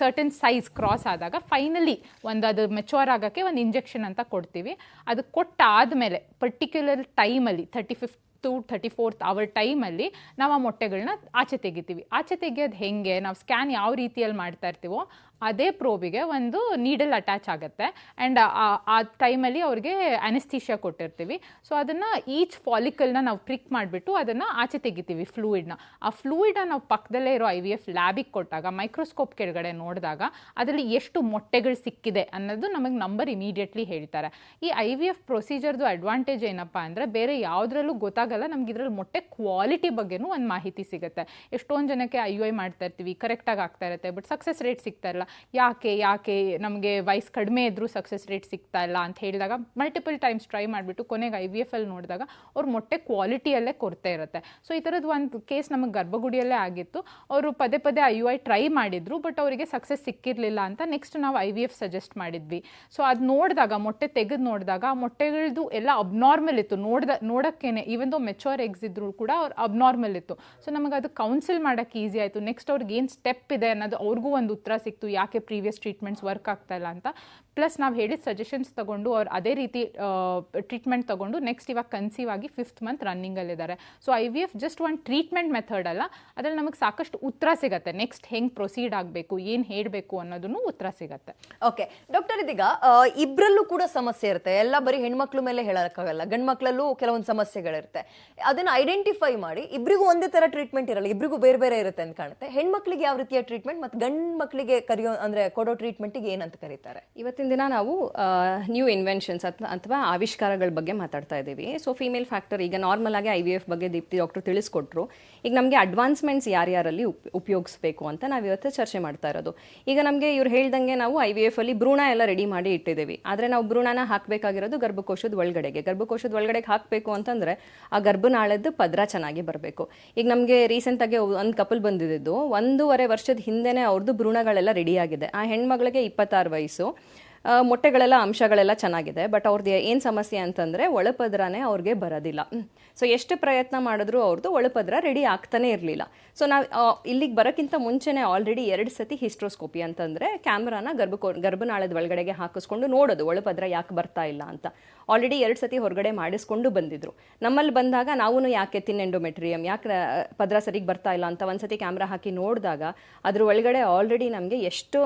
ಸರ್ಟನ್ ಸೈಜ್ ಕ್ರಾಸ್ ಆದಾಗ ಫೈನಲಿ ಒಂದು ಅದು ಮೆಚೂರ್ ಆಗೋಕ್ಕೆ ಒಂದು ಇಂಜೆಕ್ಷನ್ ಅಂತ ಕೊಡ್ತೀವಿ. ಅದು ಕೊಟ್ಟಾದಮೇಲೆ ಪರ್ಟಿಕ್ಯುಲರ್ ಟೈಮಲ್ಲಿ thirty fifth to thirty fourth hour ಟೈಮಲ್ಲಿ ನಾವು ಆ ಮೊಟ್ಟೆಗಳನ್ನ ಆಚೆ ತೆಗಿತೀವಿ. ಆಚೆ ತೆಗಿಯೋದು ಹೆಂಗೆ? ನಾವು ಸ್ಕ್ಯಾನ್ ಯಾವ ರೀತಿಯಲ್ಲಿ ಮಾಡ್ತಾ ಇರ್ತೀವೋ ಅದೇ ಪ್ರೋಬಿಗೆ ಒಂದು ನೀಡಲ್ ಅಟ್ಯಾಚ್ ಆಗುತ್ತೆ. ಆ್ಯಂಡ್ ಆ ಟೈಮಲ್ಲಿ ಅವ್ರಿಗೆ ಅನೆಸ್ಥೀಷಿಯಾ ಕೊಟ್ಟಿರ್ತೀವಿ. ಸೊ ಅದನ್ನು ಈಚ್ ಫಾಲಿಕಲ್ನ ನಾವು ಪ್ರಿಕ್ ಮಾಡಿಬಿಟ್ಟು ಅದನ್ನು ಆಚೆ ತೆಗಿತೀವಿ ಫ್ಲೂಯಿಡ್ನ ಆ ಫ್ಲೂಯಿಡ್ನ ನಾವು ಪಕ್ಕದಲ್ಲೇ ಇರೋ ಐ ವಿ ಎಫ್ ಲ್ಯಾಬಿಗೆ ಕೊಟ್ಟಾಗ ಮೈಕ್ರೋಸ್ಕೋಪ್ ಕೆಳಗಡೆ ನೋಡಿದಾಗ ಅದರಲ್ಲಿ ಎಷ್ಟು ಮೊಟ್ಟೆಗಳು ಸಿಕ್ಕಿದೆ ಅನ್ನೋದು ನಮಗೆ ನಂಬರ್ ಇಮಿಡಿಯೇಟ್ಲಿ ಹೇಳ್ತಾರೆ. ಈ ಐ ವಿ ಎಫ್ ಪ್ರೊಸೀಜರ್ದು ಅಡ್ವಾಂಟೇಜ್ ಏನಪ್ಪ ಅಂದರೆ ಬೇರೆ ಯಾವುದ್ರಲ್ಲೂ ಗೊತ್ತಾಗಲ್ಲ, ನಮ್ಗೆ ಇದರಲ್ಲಿ ಮೊಟ್ಟೆ ಕ್ವಾಲಿಟಿ ಬಗ್ಗೆನೂ ಒಂದು ಮಾಹಿತಿ ಸಿಗುತ್ತೆ. ಎಷ್ಟೊಂದು ಜನಕ್ಕೆ ಐ ಯು ಐ ಮಾಡ್ತಾ ಇರ್ತೀವಿ ಕರೆಕ್ಟಾಗಿ ಆಗ್ತಾ ಇರುತ್ತೆ ಬಟ್ ಸಕ್ಸಸ್ ರೇಟ್ ಸಿಗ್ತಾ ಇಲ್ಲ ಯಾಕೆ ಯಾಕೆ ನಮಗೆ ವಯಸ್ಸು ಕಡಿಮೆ ಇದ್ದರೂ ಸಕ್ಸಸ್ ರೇಟ್ ಸಿಗ್ತಾ ಇಲ್ಲ ಅಂತ ಹೇಳಿದಾಗ ಮಲ್ಟಿಪಲ್ ಟೈಮ್ಸ್ ಟ್ರೈ ಮಾಡಿಬಿಟ್ಟು ಕೊನೆಗೆ ಐ ವಿ ಎಫ್ ಅಲ್ಲಿ ನೋಡಿದಾಗ ಅವ್ರ ಮೊಟ್ಟೆ ಕ್ವಾಲಿಟಿಯಲ್ಲೇ ಕೊರತೆ ಇರುತ್ತೆ. ಸೊ ಈ ಥರದ್ದು ಒಂದು ಕೇಸ್ ನಮಗೆ ಗರ್ಭಗುಡಿಯಲ್ಲೇ ಆಗಿತ್ತು. ಅವರು ಪದೇ ಪದೇ ಐ ಯು ಐ ಟ್ರೈ ಮಾಡಿದ್ರು ಬಟ್ ಅವರಿಗೆ ಸಕ್ಸಸ್ ಸಿಕ್ಕಿರಲಿಲ್ಲ ಅಂತ ನೆಕ್ಸ್ಟ್ ನಾವು ಐ ವಿ ಎಫ್ ಸಜೆಸ್ಟ್ ಮಾಡಿದ್ವಿ. ಸೊ ಅದು ನೋಡಿದಾಗ, ಮೊಟ್ಟೆ ತೆಗೆದು ನೋಡಿದಾಗ ಮೊಟ್ಟೆಗಳದ್ದು ಎಲ್ಲ ಅಬ್ನಾರ್ಮಲ್ ಇತ್ತು. ನೋಡ್ದ, ನೋಡೋಕ್ಕೇನೆ ಈವನ್ ದೋ ಮೆಚೋರ್ ಎಗ್ಸ್ ಇದ್ರು ಕೂಡ ಅವ್ರು ಅಬ್ನಾರ್ಮಲ್ ಇತ್ತು. ಸೊ ನಮಗೆ ಅದು ಕೌನ್ಸಿಲ್ ಮಾಡೋಕ್ಕೆ ಈಸಿ ಆಯಿತು. ನೆಕ್ಸ್ಟ್ ಅವ್ರಿಗೆ ಏನು ಸ್ಟೆಪ್ ಇದೆ ಅನ್ನೋದು ಅವ್ರಿಗೂ ಒಂದು ಉತ್ತರ ಸಿಕ್ತು. ಯಾಕೆ ಪ್ರೀವಿಯಸ್ ಟ್ರೀಟ್ಮೆಂಟ್ಸ್ ವರ್ಕ್ ಆಗ್ತಾ ಇಲ್ಲ ಅಂತ ಪ್ಲಸ್ ನಾವು ಹೇಳಿದ ಸಜೆಷನ್ಸ್ ತಗೊಂಡು ಅವ್ರು ಅದೇ ರೀತಿ ಟ್ರೀಟ್ಮೆಂಟ್ ತಗೊಂಡು ನೆಕ್ಸ್ಟ್ ಇವಾಗ ಕನ್ಸೀವ್ ಆಗಿ fifth month ರನ್ನಿಂಗಲ್ಲಿದ್ದಾರೆ so I V F just ಒಂದು ಟ್ರೀಟ್ಮೆಂಟ್ ಮೆಥಡ್ ಅಲ್ಲ ಅದರಲ್ಲಿ ನಮಗೆ ಸಾಕಷ್ಟು ಉತ್ತರ ಸಿಗುತ್ತೆ. ನೆಕ್ಸ್ಟ್ ಹೆಂಗೆ ಪ್ರೊಸೀಡ್ ಆಗಬೇಕು ಏನು ಹೇಳಬೇಕು ಅನ್ನೋದನ್ನು ಉತ್ತರ ಸಿಗುತ್ತೆ. ಓಕೆ ಡಾಕ್ಟರ್ ಇದೀಗ ಇಬ್ಬರಲ್ಲೂ ಇಬ್ರಲ್ಲೂ ಕೂಡ ಸಮಸ್ಯೆ ಇರುತ್ತೆ. ಎಲ್ಲ ಬರೀ ಹೆಣ್ಮಕ್ಳು ಮೇಲೆ ಹೇಳೋಕ್ಕಾಗಲ್ಲ. ಗಂಡ್ಮಕ್ಳಲ್ಲೂ ಕೆಲವೊಂದು ಸಮಸ್ಯೆಗಳಿರುತ್ತೆ. ಅದನ್ನ ಐಡೆಂಟಿಫೈ ಮಾಡಿ ಇಬ್ರಿಗೂ ಒಂದೇ ಥರ ಟ್ರೀಟ್ಮೆಂಟ್ ಇರಲ್ಲ ಇಬ್ರಿಗೂ ಬೇರೆ ಬೇರೆ ಇರುತ್ತೆ ಅಂತ ಕಾಣುತ್ತೆ. ಹೆಣ್ಮಕ್ಳಿಗೆ ಯಾವ ರೀತಿಯ ಟ್ರೀಟ್ಮೆಂಟ್ ಮತ್ತು ಗಂಡ್ ಮಕ್ಕಳಿಗೆ ಕರೆಯೋ ಅಂದರೆ ಕೊಡೋ ಟ್ರೀಟ್ಮೆಂಟಿಗೆ ಏನಂತ ಕರೀತಾರೆ? ಇವತ್ತಿನ ದಿನ ನಾವು ನ್ಯೂ ಇನ್ವೆನ್ಷನ್ಸ್ ಅಥವಾ ಆವಿಷ್ಕಾರಗಳ ಬಗ್ಗೆ ಮಾತಾಡ್ತಾ ಇದ್ದೀವಿ. ಸೊ ಫೀಮೇಲ್ ಫ್ಯಾಕ್ಟರ್ ಈಗ ನಾರ್ಮಲ್ ಆಗಿ ಐ ವಿ ಎಫ್ ಬಗ್ಗೆ ದೀಪ್ತಿ ಡಾಕ್ಟರ್ ತಿಳಿಸ್ಕೊಟ್ರು. ಈಗ ನಮಗೆ ಅಡ್ವಾನ್ಸ್ಮೆಂಟ್ಸ್ ಯಾರ್ಯಾರಲ್ಲಿ ಉಪ್, ಉಪಯೋಗಿಸ್ಬೇಕು ಅಂತ ನಾವು ಇವತ್ತು ಚರ್ಚೆ ಮಾಡ್ತಾ ಇರೋದು. ಈಗ ನಮಗೆ ಇವ್ರು ಹೇಳ್ದಂಗೆ ನಾವು ಐ ವಿ ಎಫ್ ಅಲ್ಲಿ ಭ್ರೂಣ ಎಲ್ಲ ರೆಡಿ ಮಾಡಿ ಇಟ್ಟಿದ್ದೀವಿ. ಆದರೆ ನಾವು ಭ್ರೂಣನ ಹಾಕಬೇಕಾಗಿರೋದು ಗರ್ಭಕೋಶದ ಒಳಗಡೆಗೆ. ಗರ್ಭಕೋಶದ ಒಳಗಡೆಗೆ ಹಾಕಬೇಕು ಅಂತಂದ್ರೆ ಆ ಗರ್ಭನಾಳದ್ದು ಪದ್ರ ಚೆನ್ನಾಗಿ ಬರಬೇಕು. ಈಗ ನಮಗೆ ರೀಸೆಂಟಾಗಿ ಒಂದು ಕಪಲ್ ಬಂದಿದ್ದು. ಒಂದೂವರೆ ವರ್ಷದ ಹಿಂದೆನೇ ಅವ್ರದ್ದು ಭ್ರೂಣಗಳೆಲ್ಲ ರೆಡಿ ಆಗಿದೆ. ಆ ಹೆಣ್ಮಗಳಿಗೆ ಇಪ್ಪತ್ತಾರು ವಯಸ್ಸು. ಮೊಟ್ಟೆಗಳೆಲ್ಲ, ಅಂಶಗಳೆಲ್ಲ ಚೆನ್ನಾಗಿದೆ. ಬಟ್ ಅವ್ರದ್ದು ಏನು ಸಮಸ್ಯೆ ಅಂತಂದರೆ, ಒಳಪದ್ರನೇ ಅವ್ರಿಗೆ ಬರೋದಿಲ್ಲ. ಸೊ ಎಷ್ಟು ಪ್ರಯತ್ನ ಮಾಡಿದ್ರು ಅವ್ರದ್ದು ಒಳಪದ್ರ ರೆಡಿ ಆಗ್ತಾನೆ ಇರಲಿಲ್ಲ. ಸೊ ನಾವು ಇಲ್ಲಿಗೆ ಬರೋಕ್ಕಿಂತ ಮುಂಚೆನೇ ಆಲ್ರೆಡಿ ಎರಡು ಸತಿ ಹಿಸ್ಟ್ರೋಸ್ಕೋಪಿ ಅಂತಂದರೆ ಕ್ಯಾಮ್ರಾನ ಗರ್ಭಕೋ ಗರ್ಭನಾಳದ ಒಳಗಡೆಗೆ ಹಾಕಿಸ್ಕೊಂಡು ನೋಡೋದು, ಒಳಪದ್ರ ಯಾಕೆ ಬರ್ತಾ ಇಲ್ಲ ಅಂತ. ಆಲ್ರೆಡಿ ಎರಡು ಸತಿ ಹೊರಗಡೆ ಮಾಡಿಸ್ಕೊಂಡು ಬಂದಿದ್ರು. ನಮ್ಮಲ್ಲಿ ಬಂದಾಗ ನಾವು ಯಾಕೆ ತಿನ್ ಎಂಡೋಮೆಟ್ರಿಯಂ ಯಾಕೆ ಪದ್ರ ಸರಿಗೆ ಬರ್ತಾ ಇಲ್ಲ ಅಂತ ಒಂದ್ಸತಿ ಕ್ಯಾಮ್ರಾ ಹಾಕಿ ನೋಡಿದಾಗ, ಅದ್ರ ಒಳಗಡೆ ಆಲ್ರೆಡಿ ನಮಗೆ ಎಷ್ಟು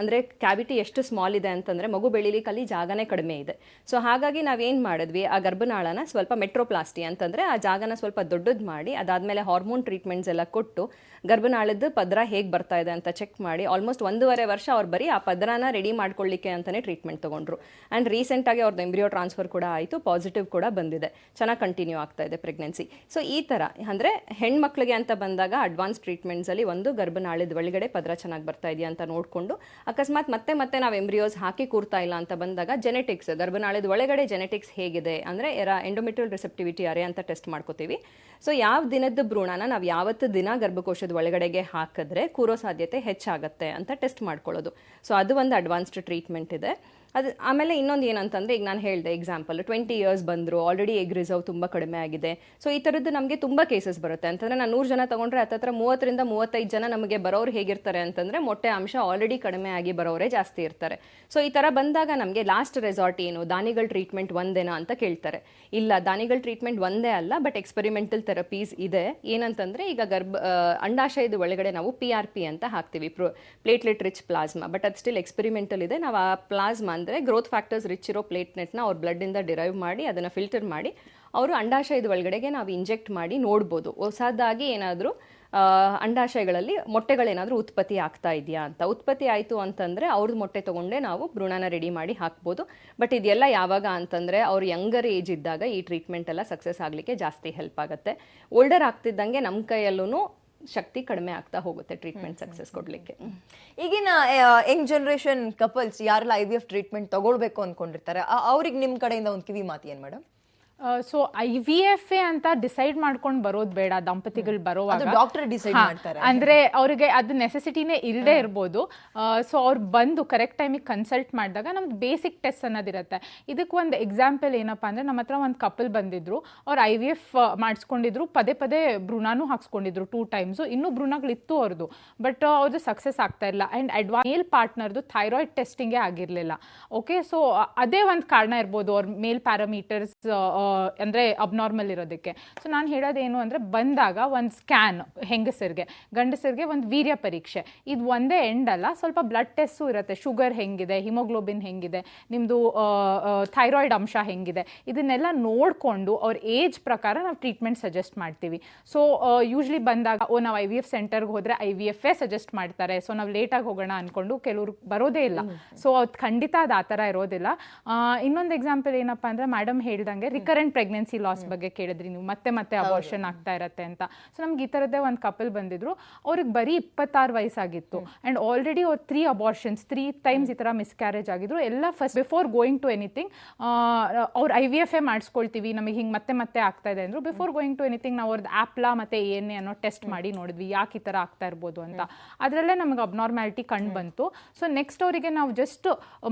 ಅಂದ್ರೆ ಕ್ಯಾವಿಟಿ ಎಷ್ಟು ಸ್ಮಾಲ್ ಇದೆ ಅಂತಂದ್ರೆ ಮಗು ಬೆಳಿಲಿಕ್ಕೆ ಅಲ್ಲಿ ಜಾಗನೇ ಕಡಿಮೆ ಇದೆ. ಸೊ ಹಾಗಾಗಿ ನಾವೇನ್ ಮಾಡಿದ್ವಿ, ಆ ಗರ್ಭನಾಳನ ಸ್ವಲ್ಪ ಮೆಟ್ರೋಪ್ಲಾಸ್ಟಿ ಅಂತಂದ್ರೆ ಆ ಜಾಗನ ಸ್ವಲ್ಪ ದೊಡ್ಡದು ಮಾಡಿ ಅದಾದ್ಮೇಲೆ ಹಾರ್ಮೋನ್ ಟ್ರೀಟ್ಮೆಂಟ್ಸ್ ಎಲ್ಲ ಕೊಟ್ಟು ಗರ್ಭನಾಳದ ಪದ್ರ ಹೇಗೆ ಬರ್ತಾ ಇದೆ ಅಂತ ಚೆಕ್ ಮಾಡಿ. ಆಲ್ಮೋಸ್ಟ್ ಒಂದೂವರೆ ವರ್ಷ ಅವ್ರು ಬರೀ ಆ ಪದ್ರನ ರೆಡಿ ಮಾಡ್ಕೊಳ್ಳಿಕ್ಕೆ ಅಂತಲೇ ಟ್ರೀಟ್ಮೆಂಟ್ ತಗೊಂಡ್ರು. ಆ್ಯಂಡ್ ರೀಸೆಂಟಾಗಿ ಅವ್ರದ್ದು ಎಂಬ್ರಿಯೋ ಟ್ರಾನ್ಸ್ಫರ್ ಕೂಡ ಆಯಿತು ಪಾಸಿಟಿವ್ ಕೂಡ ಬಂದಿದೆ. ಚೆನ್ನಾಗಿ ಕಂಟಿನ್ಯೂ ಆಗ್ತಾ ಇದೆ ಪ್ರೆಗ್ನೆನ್ಸಿ ಸೊ ಈ ಥರ ಅಂದರೆ ಹೆಣ್ಮಕ್ಳಿಗೆ ಅಂತ ಬಂದಾಗ ಅಡ್ವಾನ್ಸ್ ಟ್ರೀಟ್ಮೆಂಟ್ಸಲ್ಲಿ ಒಂದು ಗರ್ಭನಾಳದ ಒಳಗಡೆ ಪದ್ರ ಚೆನ್ನಾಗಿ ಬರ್ತಾ ಇದೆಯಾ ಅಂತ ನೋಡಿಕೊಂಡು, ಅಕಸ್ಮಾತ್ ಮತ್ತೆ ಮತ್ತೆ ನಾವು ಎಂಬ್ರಿಯೋಸ್ ಹಾಕಿ ಕೂರ್ತಾ ಇಲ್ಲ ಅಂತ ಬಂದಾಗ ಜೆನೆಟಿಕ್ಸ್ ಗರ್ಭನಾಳದ ಒಳಗಡೆ ಜೆನೆಟಿಕ್ಸ್ ಹೇಗಿದೆ ಅಂದರೆ ಎರ ಎಂಡೋಮೆಟ್ರಿಯಲ್ ರಿಸೆಪ್ಟಿವಿಟಿ ಅರೆ ಅಂತ ಟೆಸ್ಟ್ ಮಾಡ್ಕೋತೀವಿ. ಸೊ ಯಾವ ದಿನದ ಭ್ರೂಣನ ನಾವು ಯಾವತ್ತು ದಿನ ಗರ್ಭಕೋಶದ ಒಳಗಡೆಗೆ ಹಾಕಿದ್ರೆ ಕೂರೋ ಸಾಧ್ಯತೆ ಹೆಚ್ಚಾಗುತ್ತೆ ಅಂತ ಟೆಸ್ಟ್ ಮಾಡ್ಕೊಳ್ಳೋದು. ಸೊ ಅದು ಒಂದು ಅಡ್ವಾನ್ಸ್ಡ್ ಟ್ರೀಟ್ಮೆಂಟ್ ಇದೆ. ಅದು ಆಮೇಲೆ ಇನ್ನೊಂದು ಏನಂತಂದರೆ, ಈಗ ನಾನು ಹೇಳಿದೆ ಎಕ್ಸಾಂಪಲ್ ಟ್ವೆಂಟಿ ಇಯರ್ಸ್ ಬಂದರು ಆಲ್ರೆಡಿ ಎಗ್ ರಿಸರ್ವ್ ತುಂಬ ಕಡಿಮೆ ಆಗಿದೆ. ಸೊ ಈ ಥರದ್ದು ನಮಗೆ ತುಂಬ ಕೇಸಸ್ ಬರುತ್ತೆ. ಅಂತಂದ್ರೆ ನಾನು ನೂರು ಜನ ತಗೊಂಡ್ರೆ ಹತ್ತತ್ರ ಮೂವತ್ತರಿಂದ ಮೂವತ್ತೈದು ಜನ ನಮಗೆ ಬರೋರು ಹೇಗಿರ್ತಾರೆ ಅಂತಂದ್ರೆ, ಮೊಟ್ಟೆ ಅಂಶ ಆಲ್ರೆಡಿ ಕಡಿಮೆ ಆಗಿ ಬರೋರೇ ಜಾಸ್ತಿ ಇರ್ತಾರೆ. ಸೊ ಈ ಥರ ಬಂದಾಗ ನಮಗೆ ಲಾಸ್ಟ್ ರೆಸಾರ್ಟ್ ಏನು? ದಾನಿಗಳ ಟ್ರೀಟ್ಮೆಂಟ್ ಒಂದೇನಾ ಅಂತ ಕೇಳ್ತಾರೆ. ಇಲ್ಲ, ದಾನಿಗಳ ಟ್ರೀಟ್ಮೆಂಟ್ ಒಂದೇ ಅಲ್ಲ ಬಟ್ ಎಕ್ಸ್ಪೆರಿಮೆಂಟಲ್ ಥೆರಪೀಸ್ ಇದೆ. ಏನಂತಂದ್ರೆ, ಈಗ ಗರ್ಭ ಅಂಡಾಶಯದ ಒಳಗಡೆ ನಾವು ಪಿ ಆರ್ ಪಿ ಅಂತ ಹಾಕ್ತೀವಿ. ಪ್ಲೇಟ್ಲೆಟ್ ರಿಚ್ ಪ್ಲಾಸ್ಮಾ ಬಟ್ ಅದು ಸ್ಟಿಲ್ ಎಕ್ಸ್ಪೆರಿಮೆಂಟಲ್ ಇದೆ. ನಾವು ಆ ಪ್ಲಾಸ್ಮಾ ಅಂದರೆ ಗ್ರೋತ್ ಫ್ಯಾಕ್ಟರ್ಸ್ ರಿಚ್ ಇರೋ ಪ್ಲೇಟ್ನೆಟ್ನ ಅವ್ರ ಬ್ಲಡ್ಡಿಂದ ಡಿರೈವ್ ಮಾಡಿ, ಅದನ್ನು ಫಿಲ್ಟರ್ ಮಾಡಿ, ಅವರು ಅಂಡಾಶಯದ ಒಳಗಡೆಗೆ ನಾವು ಇಂಜೆಕ್ಟ್ ಮಾಡಿ ನೋಡ್ಬೋದು. ಹೊಸದಾಗಿ ಏನಾದರೂ ಅಂಡಾಶಯಗಳಲ್ಲಿ ಮೊಟ್ಟೆಗಳೇನಾದರೂ ಉತ್ಪತ್ತಿ ಆಗ್ತಾ ಇದೆಯಾ ಅಂತ. ಉತ್ಪತ್ತಿ ಆಯಿತು ಅಂತಂದರೆ ಅವ್ರದ್ದು ಮೊಟ್ಟೆ ತೊಗೊಂಡೇ ನಾವು ಭ್ರೂಣನ ರೆಡಿ ಮಾಡಿ ಹಾಕ್ಬೋದು. ಬಟ್ ಇದೆಲ್ಲ ಯಾವಾಗ ಅಂತಂದರೆ ಅವ್ರು ಯಂಗರ್ ಏಜ್ ಇದ್ದಾಗ ಈ ಟ್ರೀಟ್ಮೆಂಟ್ ಎಲ್ಲ ಸಕ್ಸಸ್ ಆಗಲಿಕ್ಕೆ ಜಾಸ್ತಿ ಹೆಲ್ಪ್ ಆಗುತ್ತೆ. ಓಲ್ಡರ್ ಆಗ್ತಿದ್ದಂಗೆ ನಮ್ಮ ಕೈಯಲ್ಲೂ ಶಕ್ತಿ ಕಡಿಮೆ ಆಗ್ತಾ ಹೋಗುತ್ತೆ ಟ್ರೀಟ್ಮೆಂಟ್ ಸಕ್ಸಸ್ ಕೊಡ್ಲಿಕ್ಕೆ. ಈಗಿನ ಯಂಗ್ ಜನರೇಷನ್ ಕಪಲ್ಸ್ ಯಾರೆಲ್ಲ ಐ ವಿ ಎಫ್ ಟ್ರೀಟ್ಮೆಂಟ್ ತಗೊಳ್ಬೇಕು ಅನ್ಕೊಂಡಿರ್ತಾರೆ ಅವ್ರಿಗೆ ನಿಮ್ಮ ಕಡೆಯಿಂದ ಒಂದು ಕಿವಿ ಮಾತು ಏನು madam so I V F A ಅಂತ ಡಿಸೈಡ್ ಮಾಡ್ಕೊಂಡು ಬರೋದು ಬೇಡ. ದಂಪತಿಗಳು ಬರೋವಾಗ. ಡಾಕ್ಟರ್ ಡಿಸೈಡ್ ಮಾಡ್ತಾರೆ. ಅಂದ್ರೆ ಅವರಿಗೆ ಅದು ನೆಸೆಸಿಟಿನೇ ಇಲ್ಲದೆ ಇರ್ಬೋದು. ಸೊ ಅವ್ರು ಬಂದು ಕರೆಕ್ಟ್ ಟೈಮಿಗೆ ಕನ್ಸಲ್ಟ್ ಮಾಡಿದಾಗ ನಮ್ದು ಬೇಸಿಕ್ ಟೆಸ್ಟ್ ಅನ್ನೋದಿರುತ್ತೆ. ಇದಕ್ಕೆ ಒಂದು ಎಕ್ಸಾಂಪಲ್ ಏನಪ್ಪಾ ಅಂದ್ರೆ ನಮ್ಮ ಹತ್ರ ಒಂದು ಕಪಲ್ ಬಂದಿದ್ರು. ಅವ್ರು ಐ ವಿ ಎಫ್ ಮಾಡಿಸ್ಕೊಂಡಿದ್ರು. ಪದೇ ಪದೇ ಭ್ರೂಣಾನು ಹಾಕ್ಸ್ಕೊಂಡಿದ್ರು ಟೂ ಟೈಮ್ಸು ಇನ್ನೂ ಭ್ರೂಣಗಳಿತ್ತು ಅವ್ರದ್ದು ಬಟ್ ಅವ್ರದ್ದು ಸಕ್ಸಸ್ ಆಗ್ತಾ ಇಲ್ಲ. ಆ್ಯಂಡ್ ಅಡ್ವಾ ಮೇಲ್ ಪಾರ್ಟ್ನರ್ದು ಥೈರಾಯ್ಡ್ ಟೆಸ್ಟಿಂಗೇ ಆಗಿರಲಿಲ್ಲ. ಓಕೆ ಸೊ ಅದೇ ಒಂದು ಕಾರಣ ಇರ್ಬೋದು. ಅವ್ರ ಮೇಲ್ ಪ್ಯಾರಾಮೀಟರ್ಸ್ ಅಂದರೆ ಅಬ್ನಾರ್ಮಲ್ ಇರೋದಕ್ಕೆ. ಸೊ ನಾನು ಹೇಳೋದೇನು ಅಂದರೆ ಬಂದಾಗ ಒಂದು ಸ್ಕ್ಯಾನ್ ಹೆಂಗಸರಿಗೆ. ಗಂಡಸರಿಗೆ ಒಂದು ವೀರ್ಯ ಪರೀಕ್ಷೆ. ಇದು ಒಂದೇ ಎಂಡ್ ಅಲ್ಲ ಸ್ವಲ್ಪ ಬ್ಲಡ್ ಟೆಸ್ಟು ಇರುತ್ತೆ. ಶುಗರ್ ಹೆಂಗಿದೆ ಹಿಮೋಗ್ಲೋಬಿನ್ ಹೆಂಗಿದೆ ನಿಮ್ಮದು ಥೈರಾಯ್ಡ್ ಅಂಶ ಹೆಂಗಿದೆ. ಇದನ್ನೆಲ್ಲ ನೋಡಿಕೊಂಡು ಅವ್ರ ಏಜ್ ಪ್ರಕಾರ ನಾವು ಟ್ರೀಟ್ಮೆಂಟ್ ಸಜೆಸ್ಟ್ ಮಾಡ್ತೀವಿ. ಸೊ ಯೂಶ್ವಲಿ ಬಂದಾಗ ಓ ನಾವು ಐ ವಿ ಎಫ್ ಸೆಂಟರ್ಗೆ ಹೋದರೆ ಐ ವಿ ಎಫ್ ಎ ಸಜೆಸ್ಟ್ ಮಾಡ್ತಾರೆ. ಸೊ ನಾವು ಲೇಟಾಗಿ ಹೋಗೋಣ ಅಂದ್ಕೊಂಡು ಕೆಲವ್ರು ಬರೋದೇ ಇಲ್ಲ. ಸೊ ಅದು ಖಂಡಿತ ಅದು ಆ ಥರ ಇರೋದಿಲ್ಲ ಇನ್ನೊಂದು ಎಕ್ಸಾಂಪಲ್ ಏನಪ್ಪ ಅಂದರೆ ಮೇಡಮ್ ಹೇಳ್ದಂಗೆ ರಿಕರೆಂಟ್ ಪ್ರೆಗ್ನೆನ್ಸಿ ಲಾಸ್ ಬಗ್ಗೆ ಕೇಳಿದ್ರಿ ನೀವು. ಮತ್ತೆ ಮತ್ತೆ ಅಬಾರ್ಷನ್ ಆಗ್ತಾ ಇರತ್ತೆ ಅಂತ. ಸೊ ನಮ್ಗೆ ಈ ಥರದ್ದೇ ಒಂದು ಕಪಲ್ ಬಂದಿದ್ರು. ಅವ್ರಿಗೆ ಬರೀ ಇಪ್ಪತ್ತಾರು ವಯಸ್ಸಾಗಿತ್ತು. ಆ್ಯಂಡ್ ಆಲ್ರೆಡಿ ಅವ್ರು ತ್ರೀ ಅಬಾರ್ಷನ್ಸ್ ತ್ರೀ ಟೈಮ್ಸ್ ಈ ಥರ ಮಿಸ್ಕ್ಯಾರೇಜ್ ಆಗಿದ್ರು. ಎಲ್ಲ first before going to anything ಅವ್ರು ಐ ವಿ ಎಫ್ ಎ ಮಾಡಿಸ್ಕೊಳ್ತೀವಿ. ನಮಗೆ ಹಿಂಗೆ ಮತ್ತೆ ಮತ್ತೆ ಆಗ್ತಾ ಇದೆ ಅಂದ್ರು. ಬಿಫೋರ್ ಗೋಯಿಂಗ್ ಟು ಎನಿಥಿಂಗ್ ನಾವು ಅವ್ರದ್ದು ಆ್ಯಪ್ಲಾ ಮತ್ತೆ ಎ ಅನ್ನೋ ಟೆಸ್ಟ್ ಮಾಡಿ ನೋಡಿದ್ವಿ. ಯಾಕೆ ಈ ಥರ ಆಗ್ತಾ ಇರ್ಬೋದು ಅಂತ. ಅದರಲ್ಲೇ ನಮಗೆ ಅಬ್ನಾರ್ಮ್ಯಾಲಿಟಿ ಕಂಡು ಬಂತು. ಸೊ ನೆಕ್ಸ್ಟ್ ಅವರಿಗೆ ನಾವು ಜಸ್ಟ್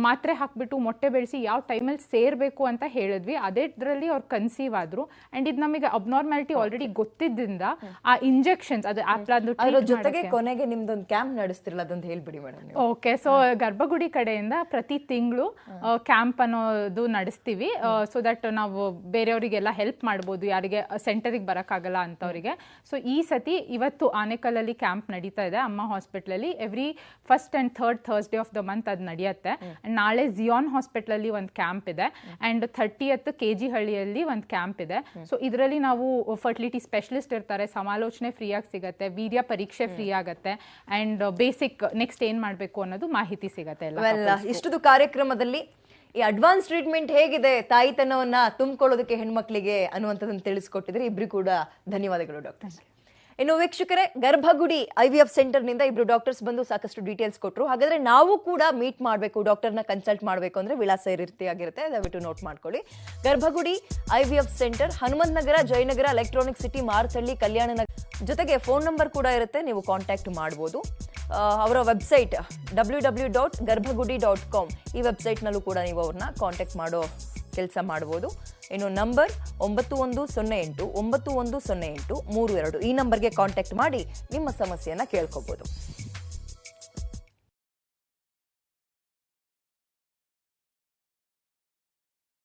ಮಾತ್ರೆ ಹಾಕ್ಬಿಟ್ಟು ಮೊಟ್ಟೆ ಬೆಳೆಸಿ ಯಾವ ಟೈಮಲ್ಲಿ ಸೇರಬೇಕು ಅಂತ ಹೇಳಿದ್ವಿ. ಅದೇ ಇದರಲ್ಲಿ ಅವ್ರು ಕನ್ಸೀವ್ ಆದ್ರು ಅಂಡ್ ಇದು ನಮಗೆ ಅಬ್ನಾರ್ಮಾಲಿಟಿ ಆಲ್ರೆಡಿ ಗೊತ್ತಿದ್ದರಿಂದ ಆ ಇಂಜೆಕ್ಷನ್ಸ್ ಅದು ಜೊತೆಗೆ ಕೊನೆಗೆ ನಿಮ್ದೊಂದು ಕ್ಯಾಂಪ್ ನಡೆಸ್ತಿರಲ್ಲ ಅದೊಂದು ಹೇಳ್ಬಿಡಿ ಮೇಡಮ್ ಓಕೆ ಸೊ ಗರ್ಭಗುಡಿ ಕಡೆಯಿಂದ ಪ್ರತಿ ತಿಂಗಳು ಕ್ಯಾಂಪ್ ಅನ್ನೋದು ನಡೆಸ್ತೀವಿ ಸೊ ದಟ್ ನಾವು ಬೇರೆಯವರಿಗೆಲ್ಲ ಹೆಲ್ಪ್ ಮಾಡ್ಬೋದು ಯಾರಿಗೆ ಸೆಂಟರಿಗೆ ಬರೋಕ್ಕಾಗಲ್ಲ ಅಂತವರಿಗೆ. ಸೊ ಈ ಸತಿ ಇವತ್ತು ಆನೆಕಲ್ಲಲ್ಲಿ ಕ್ಯಾಂಪ್ ನಡೀತಾ ಇದೆ ಅಮ್ಮ ಹಾಸ್ಪಿಟ್ಲಲ್ಲಿ every first and third Thursday of the month ಅದು ನಡೆಯುತ್ತೆ. ಆ್ಯಂಡ್ ನಾಳೆ ಜಿಯಾನ್ ಹಾಸ್ಪಿಟ್ಲಲ್ಲಿ ಒಂದು ಕ್ಯಾಂಪ್ ಇದೆ. ಆ್ಯಂಡ್ ಥರ್ಟಿಯತ್ ಕೆ ಜಿ ಹಳ್ಳಿಯಲ್ಲಿ ಒಂದು ಕ್ಯಾಂಪ್ ಇದೆ. ಸೊ ಇದರಲ್ಲಿ ನಾವು ಫರ್ಟಿಲಿಟಿ ಸ್ಪೆಷಲಿಸ್ಟ್ ಇರ್ತಾರೆ ಸಮಾಲೋಚನೆ ಫ್ರೀಯಾಗಿ ಸಿಗುತ್ತೆ ವೀರ್ಯ ಪರೀಕ್ಷೆ ಫ್ರೀ ಆಗುತ್ತೆ ಅಂಡ್ ಬೇಸಿಕ್ ನೆಕ್ಸ್ಟ್ ಏನು ಮಾಡಬೇಕು ಅನ್ನೋದು ಮಾಹಿತಿ ಸಿಗುತ್ತೆ ಇಷ್ಟು ವೆಲ್ ಇಷ್ಟುದು ಕಾರ್ಯಕ್ರಮದಲ್ಲಿ ಈ ಅಡ್ವಾನ್ಸ್ ಟ್ರೀಟ್ಮೆಂಟ್ ಹೇಗಿದೆ ತಾಯಿತನವನ್ನ ತುಂಬಿಕೊಳ್ಳೋದಕ್ಕೆ ಹೆಣ್ಮಕ್ಳಿಗೆ ಅನ್ನುವಂಥದ್ದನ್ನು ತಿಳಿಸ್ಕೊಟ್ಟಿದ್ರೆ. ಇಬ್ರು ಕೂಡ ಧನ್ಯವಾದಗಳು ಡಾಕ್ಟರ್. ಇನ್ನು ವೀಕ್ಷಕರೇ, ಗರ್ಭಗುಡಿ ಐ ವಿ ಎಫ್ ಸೆಂಟರ್ನಿಂದ ಇಬ್ರು ಡಾಕ್ಟರ್ಸ್ ಬಂದು ಸಾಕಷ್ಟು ಡೀಟೇಲ್ಸ್ ಕೊಟ್ಟರು ಹಾಗಾದ್ರೆ ನಾವು ಕೂಡ ಮೀಟ್ ಮಾಡಬೇಕು ಡಾಕ್ಟರ್ನ ಕನ್ಸಲ್ಟ್ ಮಾಡಬೇಕು ಅಂದ್ರೆ ವಿಳಾಸ ಈ ರೀತಿ ಆಗಿರುತ್ತೆ. ದಯವಿಟ್ಟು ನೋಟ್ ಮಾಡ್ಕೊಳ್ಳಿ. Garbhagudi I V F centre Hanumantha Nagar Jayanagar Electronic City Marathahalli, Kalyan Nagar ಜೊತೆಗೆ ಫೋನ್ ನಂಬರ್ ಕೂಡ ಇರುತ್ತೆ, ನೀವು ಕಾಂಟ್ಯಾಕ್ಟ್ ಮಾಡ್ಬೋದು. ಅವರ website W W dot Garbhagudi dot com ಈ ವೆಬ್ಸೈಟ್ನಲ್ಲೂ ಕೂಡ ನೀವು ಅವ್ರನ್ನ ಕಾಂಟ್ಯಾಕ್ಟ್ ಮಾಡೋ ಕೆಲಸ ಮಾಡ್ಬೋದು. ಇನ್ನು ನಂಬರ್ ಒಂಬತ್ತು ಒಂದು ಸೊನ್ನೆ ಎಂಟು, ಒಂಬತ್ತು ಒಂದು ಸೊನ್ನೆ ಎಂಟು ಮೂರು ಎರಡು ಈ ನಂಬರ್ಗೆ ಕಾಂಟ್ಯಾಕ್ಟ್ ಮಾಡಿ ನಿಮ್ಮ ಸಮಸ್ಯೆಯನ್ನು ಕೇಳ್ಕೊಬೋದು.